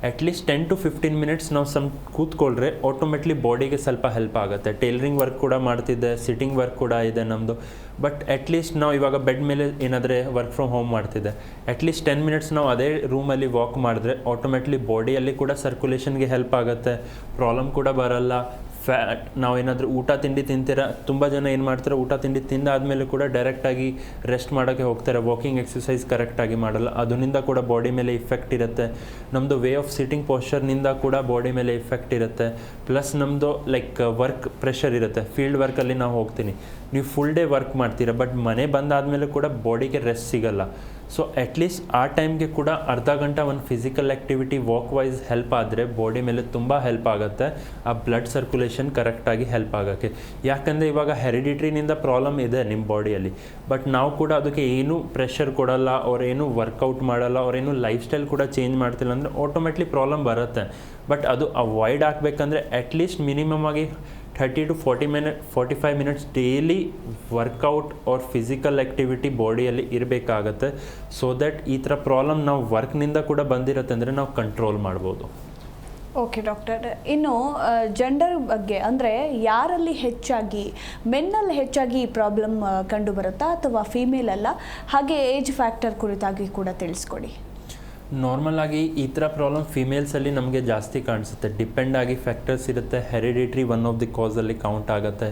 at least ten to fifteen minutes ನಾವು ಸಮ್ ಕೂತ್ಕೊಳ್ರೆ ಆಟೋಮೆಟ್ಲಿ ಬಾಡಿಗೆ ಸ್ವಲ್ಪ ಹೆಲ್ಪ್ ಆಗುತ್ತೆ. ಟೈಲರಿಂಗ್ ವರ್ಕ್ ಕೂಡ ಮಾಡ್ತಿದ್ದೆ ಸಿಟ್ಟಿಂಗ್ ವರ್ಕ್ ಕೂಡ ಇದೆ ನಮ್ಮದು ಬಟ್ ಅಟ್ಲೀಸ್ಟ್ ನಾವು ಇವಾಗ ಬೆಡ್ ಮೇಲೆ ಏನಾದರೆ ವರ್ಕ್ ಫ್ರಮ್ ಹೋಮ್ ಮಾಡ್ತಿದ್ದೆ. ಅಟ್ಲೀಸ್ಟ್ ಟೆನ್ ಮಿನಿಟ್ಸ್ ನಾವು ಅದೇ ರೂಮಲ್ಲಿ ವಾಕ್ ಮಾಡಿದ್ರೆ ಆಟೋಮೆಟ್ಲಿ ಬಾಡಿಯಲ್ಲಿ ಕೂಡ ಸರ್ಕ್ಯುಲೇಷನ್ಗೆ ಹೆಲ್ಪ್ ಆಗುತ್ತೆ. ಪ್ರಾಬ್ಲಮ್ ಕೂಡ ಬರಲ್ಲ. ಫ್ಯಾಟ್ ನಾವೇನಾದರೂ ಊಟ ತಿಂಡಿ ತಿಂತೀರ, ತುಂಬ ಜನ ಏನು ಮಾಡ್ತಾರೆ, ಊಟ ತಿಂಡಿ ತಿಂದಾದ್ಮೇಲೆ ಕೂಡ ಡೈರೆಕ್ಟಾಗಿ ರೆಸ್ಟ್ ಮಾಡೋಕ್ಕೆ ಹೋಗ್ತಾರೆ. ವಾಕಿಂಗ್ ಎಕ್ಸಸೈಸ್ ಕರೆಕ್ಟಾಗಿ ಮಾಡಲ್ಲ. ಅದರಿಂದ ಕೂಡ ಬಾಡಿ ಮೇಲೆ ಇಫೆಕ್ಟ್ ಇರುತ್ತೆ. ನಮ್ಮದು ವೇ ಆಫ್ ಸಿಟ್ಟಿಂಗ್ ಪೋಶ್ಚರ್ನಿಂದ ಕೂಡ ಬಾಡಿ ಮೇಲೆ ಇಫೆಕ್ಟ್ ಇರುತ್ತೆ. ಪ್ಲಸ್ ನಮ್ಮದು ಲೈಕ್ ವರ್ಕ್ ಪ್ರೆಷರ್ ಇರುತ್ತೆ. ಫೀಲ್ಡ್ ವರ್ಕಲ್ಲಿ ನಾವು ಹೋಗ್ತೀನಿ. ನೀವು ಫುಲ್ ಡೇ ವರ್ಕ್ ಮಾಡ್ತೀರಾ ಬಟ್ ಮನೆ ಬಂದಾದಮೇಲೆ ಕೂಡ ಬಾಡಿಗೆ ರೆಸ್ಟ್ ಸಿಗಲ್ಲ. ಸೊ ಅಟ್ಲೀಸ್ಟ್ ಆ ಟೈಮ್ಗೆ ಕೂಡ ಅರ್ಧ ಗಂಟೆ ಒಂದು physical activity walk wise help ಆದರೆ ಬಾಡಿ ಮೇಲೆ ತುಂಬ ಹೆಲ್ಪ್ ಆಗುತ್ತೆ. ಆ ಬ್ಲಡ್ ಸರ್ಕ್ಯುಲೇಷನ್ ಕರೆಕ್ಟಾಗಿ ಹೆಲ್ಪ್ ಆಗೋಕ್ಕೆ. ಯಾಕಂದರೆ ಇವಾಗ ಹೆರಿಡಿಟ್ರಿನಿಂದ ಪ್ರಾಬ್ಲಮ್ ಇದೆ ನಿಮ್ಮ ಬಾಡಿಯಲ್ಲಿ ಬಟ್ ನಾವು ಕೂಡ ಅದಕ್ಕೆ ಏನೂ ಪ್ರೆಷರ್ ಕೊಡಲ್ಲ ಅವರೇನು ವರ್ಕೌಟ್ ಮಾಡಲ್ಲ ಅವರೇನು ಲೈಫ್ ಸ್ಟೈಲ್ ಕೂಡ ಚೇಂಜ್ ಮಾಡ್ತಿಲ್ಲ ಅಂದರೆ ಆಟೋಮೆಟ್ಲಿ ಪ್ರಾಬ್ಲಮ್ ಬರುತ್ತೆ. ಬಟ್ ಅದು ಅವಾಯ್ಡ್ ಆಗಬೇಕಂದ್ರೆ ಅಟ್ಲೀಸ್ಟ್ ಮಿನಿಮಮ್ ಆಗಿ thirty to forty minute forty five minutes daily workout or physical activity ಬಾಡಿಯಲ್ಲಿ ಇರಬೇಕಾಗತ್ತೆ. ಸೊ ದಟ್ ಈ ಥರ ಪ್ರಾಬ್ಲಮ್ ನಾವು ವರ್ಕ್ನಿಂದ ಕೂಡ ಬಂದಿರುತ್ತೆ ಅಂದರೆ ನಾವು ಕಂಟ್ರೋಲ್ ಮಾಡ್ಬೋದು. ಓಕೆ ಡಾಕ್ಟರ್ ಇನ್ನು ಜೆಂಡರ್ ಬಗ್ಗೆ ಅಂದರೆ ಯಾರಲ್ಲಿ ಹೆಚ್ಚಾಗಿ ಮೆನ್ನಲ್ಲಿ ಹೆಚ್ಚಾಗಿ ಈ ಪ್ರಾಬ್ಲಮ್ ಕಂಡು ಬರುತ್ತಾ ಅಥವಾ ಫೀಮೇಲ್ ಅಲ್ಲ? ಹಾಗೆ ಏಜ್ ಫ್ಯಾಕ್ಟರ್ ಕುರಿತಾಗಿ ಕೂಡ ತಿಳಿಸ್ಕೊಡಿ. ನಾರ್ಮಲ್ ಆಗಿ ಈ ಥರ ಪ್ರಾಬ್ಲಮ್ ಫಿಮೇಲ್ಸಲ್ಲಿ ನಮಗೆ ಜಾಸ್ತಿ ಕಾಣಿಸುತ್ತೆ. ಡಿಪೆಂಡ್ ಆಗಿ ಫ್ಯಾಕ್ಟರ್ಸ್ ಇರುತ್ತೆ. ಹೆರಿಡಿಟ್ರಿ ಒನ್ ಆಫ್ ದಿ ಕಾಸಲ್ಲಿ ಕೌಂಟ್ ಆಗುತ್ತೆ.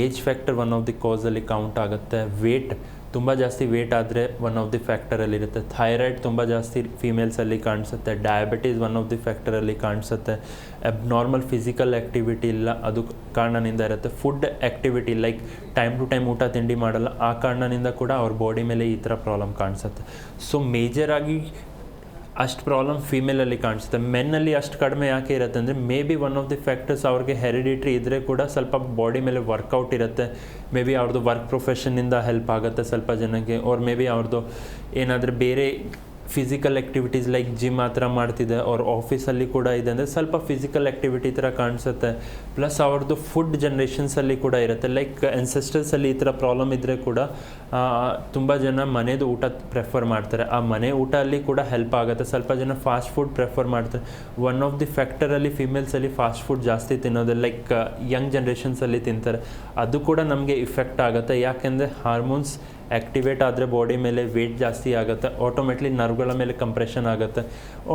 Age factor one of the ಕಾಸಲ್ಲಿ count ಆಗುತ್ತೆ. ವೇಟ್ ತುಂಬ ಜಾಸ್ತಿ ವೇಟ್ ಆದರೆ ಒನ್ ಆಫ್ ದಿ ಫ್ಯಾಕ್ಟರಲ್ಲಿ ಇರುತ್ತೆ. ಥೈರಾಯ್ಡ್ ತುಂಬ ಜಾಸ್ತಿ ಫಿಮೇಲ್ಸಲ್ಲಿ ಕಾಣಿಸುತ್ತೆ. ಡಯಾಬಿಟೀಸ್ ಒನ್ ಆಫ್ ದಿ ಫ್ಯಾಕ್ಟರಲ್ಲಿ ಕಾಣಿಸುತ್ತೆ. ಅಬ್ನಾರ್ಮಲ್ ಫಿಸಿಕಲ್ ಆ್ಯಕ್ಟಿವಿಟಿ ಇಲ್ಲ. ಅದು ಕಾರಣದಿಂದ ಇರುತ್ತೆ. Food activity like time to time ಊಟ, ತಿಂಡಿ ಮಾಡಲ್ಲ. ಆ ಕಾರಣದಿಂದ ಕೂಡ ಅವ್ರ ಬಾಡಿ ಮೇಲೆ ಈ ಥರ ಪ್ರಾಬ್ಲಮ್ ಕಾಣಿಸುತ್ತೆ. ಸೊ ಮೇಜರಾಗಿ ಅಷ್ಟು ಪ್ರಾಬ್ಲಮ್ ಫೀಮೇಲಲ್ಲಿ ಕಾಣಿಸುತ್ತೆ. ಮೆನ್ನಲ್ಲಿ ಅಷ್ಟು ಕಡಿಮೆ ಯಾಕೆ ಇರುತ್ತೆ ಅಂದರೆ maybe one of the factors ಅವ್ರಿಗೆ ಹೆರಿಡಿಟ್ರಿ ಇದ್ದರೆ ಕೂಡ ಸ್ವಲ್ಪ ಬಾಡಿ ಮೇಲೆ ವರ್ಕೌಟ್ ಇರುತ್ತೆ. ಮೇ ಬಿ ಅವ್ರದ್ದು ವರ್ಕ್ ಪ್ರೊಫೆಷನ್ನಿಂದ ಹೆಲ್ಪ್ ಆಗುತ್ತೆ ಸ್ವಲ್ಪ ಜನಕ್ಕೆ ಅವ್ರು ಮೇ ಬಿ ಅವ್ರದ್ದು ಏನಾದರೂ ಬೇರೆ ಫಿಸಿಕಲ್ ಆ್ಯಕ್ಟಿವಿಟೀಸ್ ಲೈಕ್ ಜಿಮ್ ಆ ಥರ ಮಾಡ್ತಿದೆ ಅವ್ರ ಆಫೀಸಲ್ಲಿ ಕೂಡ ಇದೆ ಅಂದರೆ ಸ್ವಲ್ಪ ಫಿಸಿಕಲ್ ಆ್ಯಕ್ಟಿವಿಟಿ ಥರ ಕಾಣಿಸುತ್ತೆ. ಪ್ಲಸ್ ಅವ್ರದ್ದು ಫುಡ್ ಜನ್ರೇಷನ್ಸಲ್ಲಿ ಕೂಡ ಇರುತ್ತೆ. ಲೈಕ್ ಎನ್ಸೆಸ್ಟರ್ಸಲ್ಲಿ ಈ ಥರ ಪ್ರಾಬ್ಲಮ್ ಇದ್ದರೆ ಕೂಡ ತುಂಬ ಜನ ಮನೆದು ಊಟ ಪ್ರೆಫರ್ ಮಾಡ್ತಾರೆ. ಆ ಮನೆ ಊಟ ಅಲ್ಲಿ ಕೂಡ ಹೆಲ್ಪ್ ಆಗುತ್ತೆ. ಸ್ವಲ್ಪ ಜನ ಫಾಸ್ಟ್ ಫುಡ್ ಪ್ರೆಫರ್ ಮಾಡ್ತಾರೆ. ಒನ್ ಆಫ್ ದಿ ಫ್ಯಾಕ್ಟರಲ್ಲಿ ಫಿಮೇಲ್ಸಲ್ಲಿ ಫಾಸ್ಟ್ ಫುಡ್ ಜಾಸ್ತಿ ತಿನ್ನೋದು ಲೈಕ್ ಯಂಗ್ ಜನ್ರೇಷನ್ಸಲ್ಲಿ ತಿಂತಾರೆ. ಅದು ಕೂಡ ನಮಗೆ ಇಫೆಕ್ಟ್ ಆಗುತ್ತೆ. ಯಾಕೆಂದರೆ ಹಾರ್ಮೋನ್ಸ್ ಆ್ಯಕ್ಟಿವೇಟ್ ಆದರೆ ಬಾಡಿ ಮೇಲೆ ವೇಟ್ ಜಾಸ್ತಿ ಆಗುತ್ತೆ. ಆಟೋಮೆಟ್ಲಿ ನರ್ವ್ಗಳ ಮೇಲೆ ಕಂಪ್ರೆಷನ್ ಆಗುತ್ತೆ.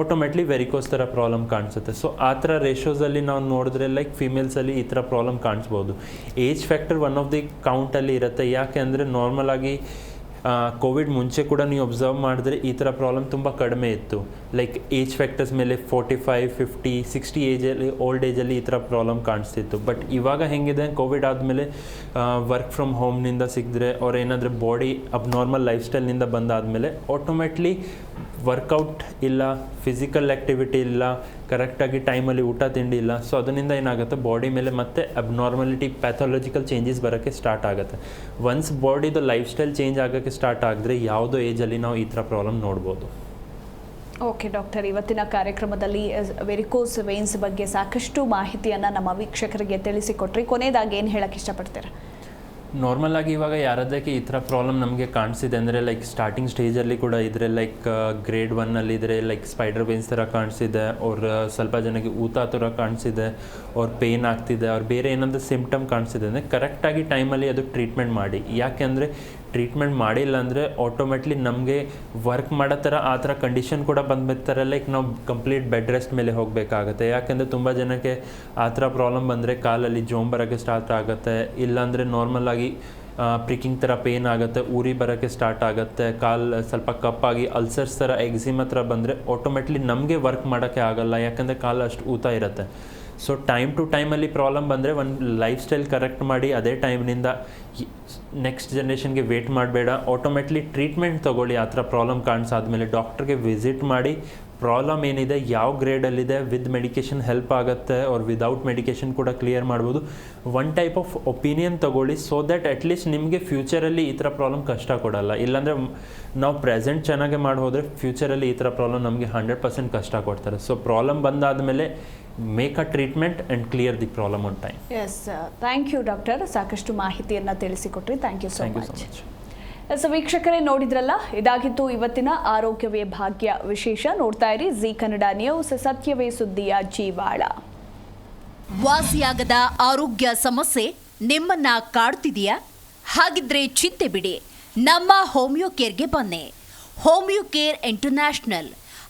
ಆಟೋಮೆಟ್ಲಿ ವೆರಿಕೋಸ್ ಥರ ಪ್ರಾಬ್ಲಮ್ ಕಾಣಿಸುತ್ತೆ. ಸೊ ಆ ಥರ ರೇಷೋಸಲ್ಲಿ ನಾವು ನೋಡಿದ್ರೆ ಲೈಕ್ ಫಿಮೇಲ್ಸಲ್ಲಿ ಈ ಥರ problem ಕಾಣಿಸ್ಬೋದು. Age factor one of the ಕೌಂಟಲ್ಲಿ ಇರುತ್ತೆ. ಯಾಕೆ ಅಂದರೆ ನಾರ್ಮಲ್ ಆಗಿ ಕೋವಿಡ್ ಮುಂಚೆ ಕೂಡ ನೀವು ಅಬ್ಸರ್ವ್ ಮಾಡಿದ್ರೆ ಈ ಥರ ಪ್ರಾಬ್ಲಮ್ ತುಂಬ ಕಡಿಮೆ ಇತ್ತು. ಲೈಕ್ ಏಜ್ ಫ್ಯಾಕ್ಟರ್ಸ್ ಮೇಲೆ ಫೋರ್ಟಿ ಫೈವ್ ಫಿಫ್ಟಿ ಸಿಕ್ಸ್ಟಿ ಏಜಲ್ಲಿ ಓಲ್ಡ್ ಏಜಲ್ಲಿ ಈ ಥರ ಪ್ರಾಬ್ಲಮ್ ಕಾಣಿಸ್ತಿತ್ತು. ಬಟ್ ಇವಾಗ ಹೆಂಗಿದೆ? ಕೋವಿಡ್ ಆದಮೇಲೆ ವರ್ಕ್ ಫ್ರಮ್ ಹೋಮ್ನಿಂದ ಸಿಕ್ಕಿದ್ರೆ ಅವ್ರು ಏನಾದರೂ ಬಾಡಿ ಅಬ್ನಾರ್ಮಲ್ ಲೈಫ್ ಸ್ಟೈಲ್ನಿಂದ ಬಂದಾದಮೇಲೆ ಆಟೋಮೆಟ್ಲಿ ವರ್ಕೌಟ್ ಇಲ್ಲ ಫಿಸಿಕಲ್ ಆ್ಯಕ್ಟಿವಿಟಿ ಇಲ್ಲ ಕರೆಕ್ಟಾಗಿ ಟೈಮಲ್ಲಿ ಊಟ, ತಿಂಡಿ ಇಲ್ಲ. ಸೊ ಅದರಿಂದ ಏನಾಗುತ್ತೆ? ಬಾಡಿ ಮೇಲೆ ಮತ್ತೆ ಅಬ್ನಾರ್ಮಲಿಟಿ ಪ್ಯಾಥಾಲಜಿಕಲ್ ಚೇಂಜಸ್ ಬರೋಕ್ಕೆ ಸ್ಟಾರ್ಟ್ ಆಗುತ್ತೆ. ಒನ್ಸ್ ಬಾಡಿದು ಲೈಫ್ ಸ್ಟೈಲ್ ಚೇಂಜ್ ಆಗೋಕ್ಕೆ ಸ್ಟಾರ್ಟ್ ಆಗಿದ್ರೆ ಯಾವುದೋ ಏಜಲ್ಲಿ ನಾವು ಈ ಥರ ಪ್ರಾಬ್ಲಮ್ ನೋಡ್ಬೋದು. ಓಕೆ ಡಾಕ್ಟರ್ ಇವತ್ತಿನ ಕಾರ್ಯಕ್ರಮದಲ್ಲಿ ವೆರಿಕೋಸ್ ವೇನ್ಸ್ ಬಗ್ಗೆ ಸಾಕಷ್ಟು ಮಾಹಿತಿಯನ್ನು ನಮ್ಮ ವೀಕ್ಷಕರಿಗೆ ತಿಳಿಸಿಕೊಟ್ರಿ. ಕೊನೆಯದಾಗಿ ಏನು ಹೇಳಕ್ಕೆ ಇಷ್ಟಪಡ್ತೀರಾ? ನಾರ್ಮಲ್ ಆಗಿ ಇವಾಗ ಯಾರದಕ್ಕೆ ಈ ಥರ ಪ್ರಾಬ್ಲಮ್ ನಮಗೆ ಕಾಣಿಸಿದೆ ಅಂದರೆ ಲೈಕ್ ಸ್ಟಾರ್ಟಿಂಗ್ ಸ್ಟೇಜಲ್ಲಿ ಕೂಡ ಇದ್ರೆ ಲೈಕ್ ಗ್ರೇಡ್ ಒನ್ನಲ್ಲಿ ಇದ್ರೆ ಲೈಕ್ ಸ್ಪೈಡರ್ ವೇನ್ಸ್ ಥರ ಕಾಣಿಸಿದೆ ಅವ್ರ ಸ್ವಲ್ಪ ಜನಕ್ಕೆ ಊತ ಥರ ಕಾಣಿಸಿದೆ ಅವ್ರ ಪೇಯ್ನ್ ಆಗ್ತಿದೆ ಅವ್ರು ಬೇರೆ ಏನಾದರೂ ಸಿಂಪ್ಟಮ್ ಕಾಣಿಸಿದೆ ಅಂದರೆ ಕರೆಕ್ಟಾಗಿ ಟೈಮಲ್ಲಿ ಅದು ಟ್ರೀಟ್ಮೆಂಟ್ ಮಾಡಿ. ಯಾಕೆಂದರೆ ಟ್ರೀಟ್ಮೆಂಟ್ ಮಾಡಿಲ್ಲ ಅಂದರೆ ಆಟೋಮೆಟ್ಲಿ ನಮಗೆ ವರ್ಕ್ ಮಾಡೋ ಥರ ಆ ಥರ ಕಂಡೀಷನ್ ಕೂಡ ಬಂದ್ಬಿಡ್ತಾರೆ. ಲೈಕ್ ನಾವು ಕಂಪ್ಲೀಟ್ ಬೆಡ್ ರೆಸ್ಟ್ ಮೇಲೆ ಹೋಗಬೇಕಾಗತ್ತೆ. ಯಾಕೆಂದರೆ ತುಂಬ ಜನಕ್ಕೆ ಆ ಥರ ಪ್ರಾಬ್ಲಮ್ ಬಂದರೆ ಕಾಲಲ್ಲಿ ಜೋಮ್ ಬರೋಕ್ಕೆ ಸ್ಟಾರ್ಟ್ ಆಗುತ್ತೆ. ಇಲ್ಲಾಂದರೆ ನಾರ್ಮಲ್ ಆಗಿ ಪ್ರಿಕಿಂಗ್ ಥರ ಪೇನ್ ಆಗುತ್ತೆ ಉರಿ ಬರೋಕ್ಕೆ ಸ್ಟಾರ್ಟ್ ಆಗುತ್ತೆ. ಕಾಲು ಸ್ವಲ್ಪ ಕಪ್ಪಾಗಿ ಅಲ್ಸರ್ಸ್ ಥರ ಎಕ್ಸಿಮ್ ಹತ್ರ ಬಂದರೆ ಆಟೋಮೆಟ್ಲಿ ನಮಗೆ ವರ್ಕ್ ಮಾಡೋಕ್ಕೆ ಆಗಲ್ಲ. ಯಾಕಂದರೆ ಕಾಲು ಅಷ್ಟು ಊತ ಇರುತ್ತೆ. ಸೊ ಟೈಮ್ ಟು ಟೈಮಲ್ಲಿ ಪ್ರಾಬ್ಲಮ್ ಬಂದರೆ ಒಂದು ಲೈಫ್ ಸ್ಟೈಲ್ ಕರೆಕ್ಟ್ ಮಾಡಿ ಅದೇ ಟೈಮ್ನಿಂದ ನೆಕ್ಸ್ಟ್ ಜನ್ರೇಷನ್ಗೆ ವೇಟ್ ಮಾಡಬೇಡ. ಆಟೋಮೆಟ್ಲಿ ಟ್ರೀಟ್ಮೆಂಟ್ ತೊಗೊಳ್ಳಿ ಆ ಥರ ಪ್ರಾಬ್ಲಮ್ ಕಾಣಿಸಾದ್ಮೇಲೆ. ಡಾಕ್ಟ್ರಿಗೆ ವಿಸಿಟ್ ಮಾಡಿ ಪ್ರಾಬ್ಲಮ್ ಏನಿದೆ, ಯಾವ ಗ್ರೇಡಲ್ಲಿದೆ ವಿತ್ ಮೆಡಿಕೇಶನ್ ಹೆಲ್ಪ್ ಆಗುತ್ತೆ ಅವ್ರು ವಿದೌಟ್ ಮೆಡಿಕೇಶನ್ ಕೂಡ ಕ್ಲಿಯರ್ ಮಾಡ್ಬೋದು. ಒನ್ ಟೈಪ್ ಆಫ್ ಒಪಿನಿಯನ್ ತಗೊಳ್ಳಿ ಸೊ ದ್ಯಾಟ್ ಅಟ್ಲೀಸ್ಟ್ ನಿಮಗೆ ಫ್ಯೂಚರಲ್ಲಿ ಈ ಥರ ಪ್ರಾಬ್ಲಮ್ ಕಷ್ಟ ಕೊಡಲ್ಲ. ಇಲ್ಲಾಂದರೆ ನಾವು ಪ್ರೆಸೆಂಟ್ ಚೆನ್ನಾಗೆ ಮಾಡಿ ಹೋದರೆ ಫ್ಯೂಚರಲ್ಲಿ ಈ ಥರ ಪ್ರಾಬ್ಲಮ್ ನಮಗೆ ಹಂಡ್ರೆಡ್ ಪರ್ಸೆಂಟ್ ಕಷ್ಟ ಕೊಡ್ತಾರೆ. So problem ಬಂದಾದಮೇಲೆ make a treatment and clear the problem on time yes thank you doctor ಸಾಕಷ್ಟು ಮಾಹಿತಿಯನ್ನು ತಿಳಿಸಿಕೊಟ್ರಿ. Thank you so much yes ವೀಕ್ಷಕರೇ ನೋಡಿದ್ರಲ್ಲ ಇದಾಗಿತ್ತು ಇವತ್ತಿನ ಆರೋಗ್ಯವೇ ಭಾಗ್ಯ ವಿಶೇಷ. ನೋಡ್ತಾ ಇರಿ ಜಿ ಕನ್ನಡ ನ್ಯೂಸ್ ಸತ್ಯವೇ ಸುದ್ದಿಯ ಜೀವಾಳ. ವಾಸಿಯಾಗದ ಆರೋಗ್ಯ ಸಮಸ್ಯೆ ನಿಮ್ಮನ್ನ ಕಾಡ್ತಿದೆಯಾ? ಹಾಗಿದ್ರೆ ಚಿಂತೆ ಬಿಡಿ. ನಮ್ಮ ಹೋಮಿಯೋ ಕೇರ್ಗೆ ಬನ್ನಿ. Homeo Care international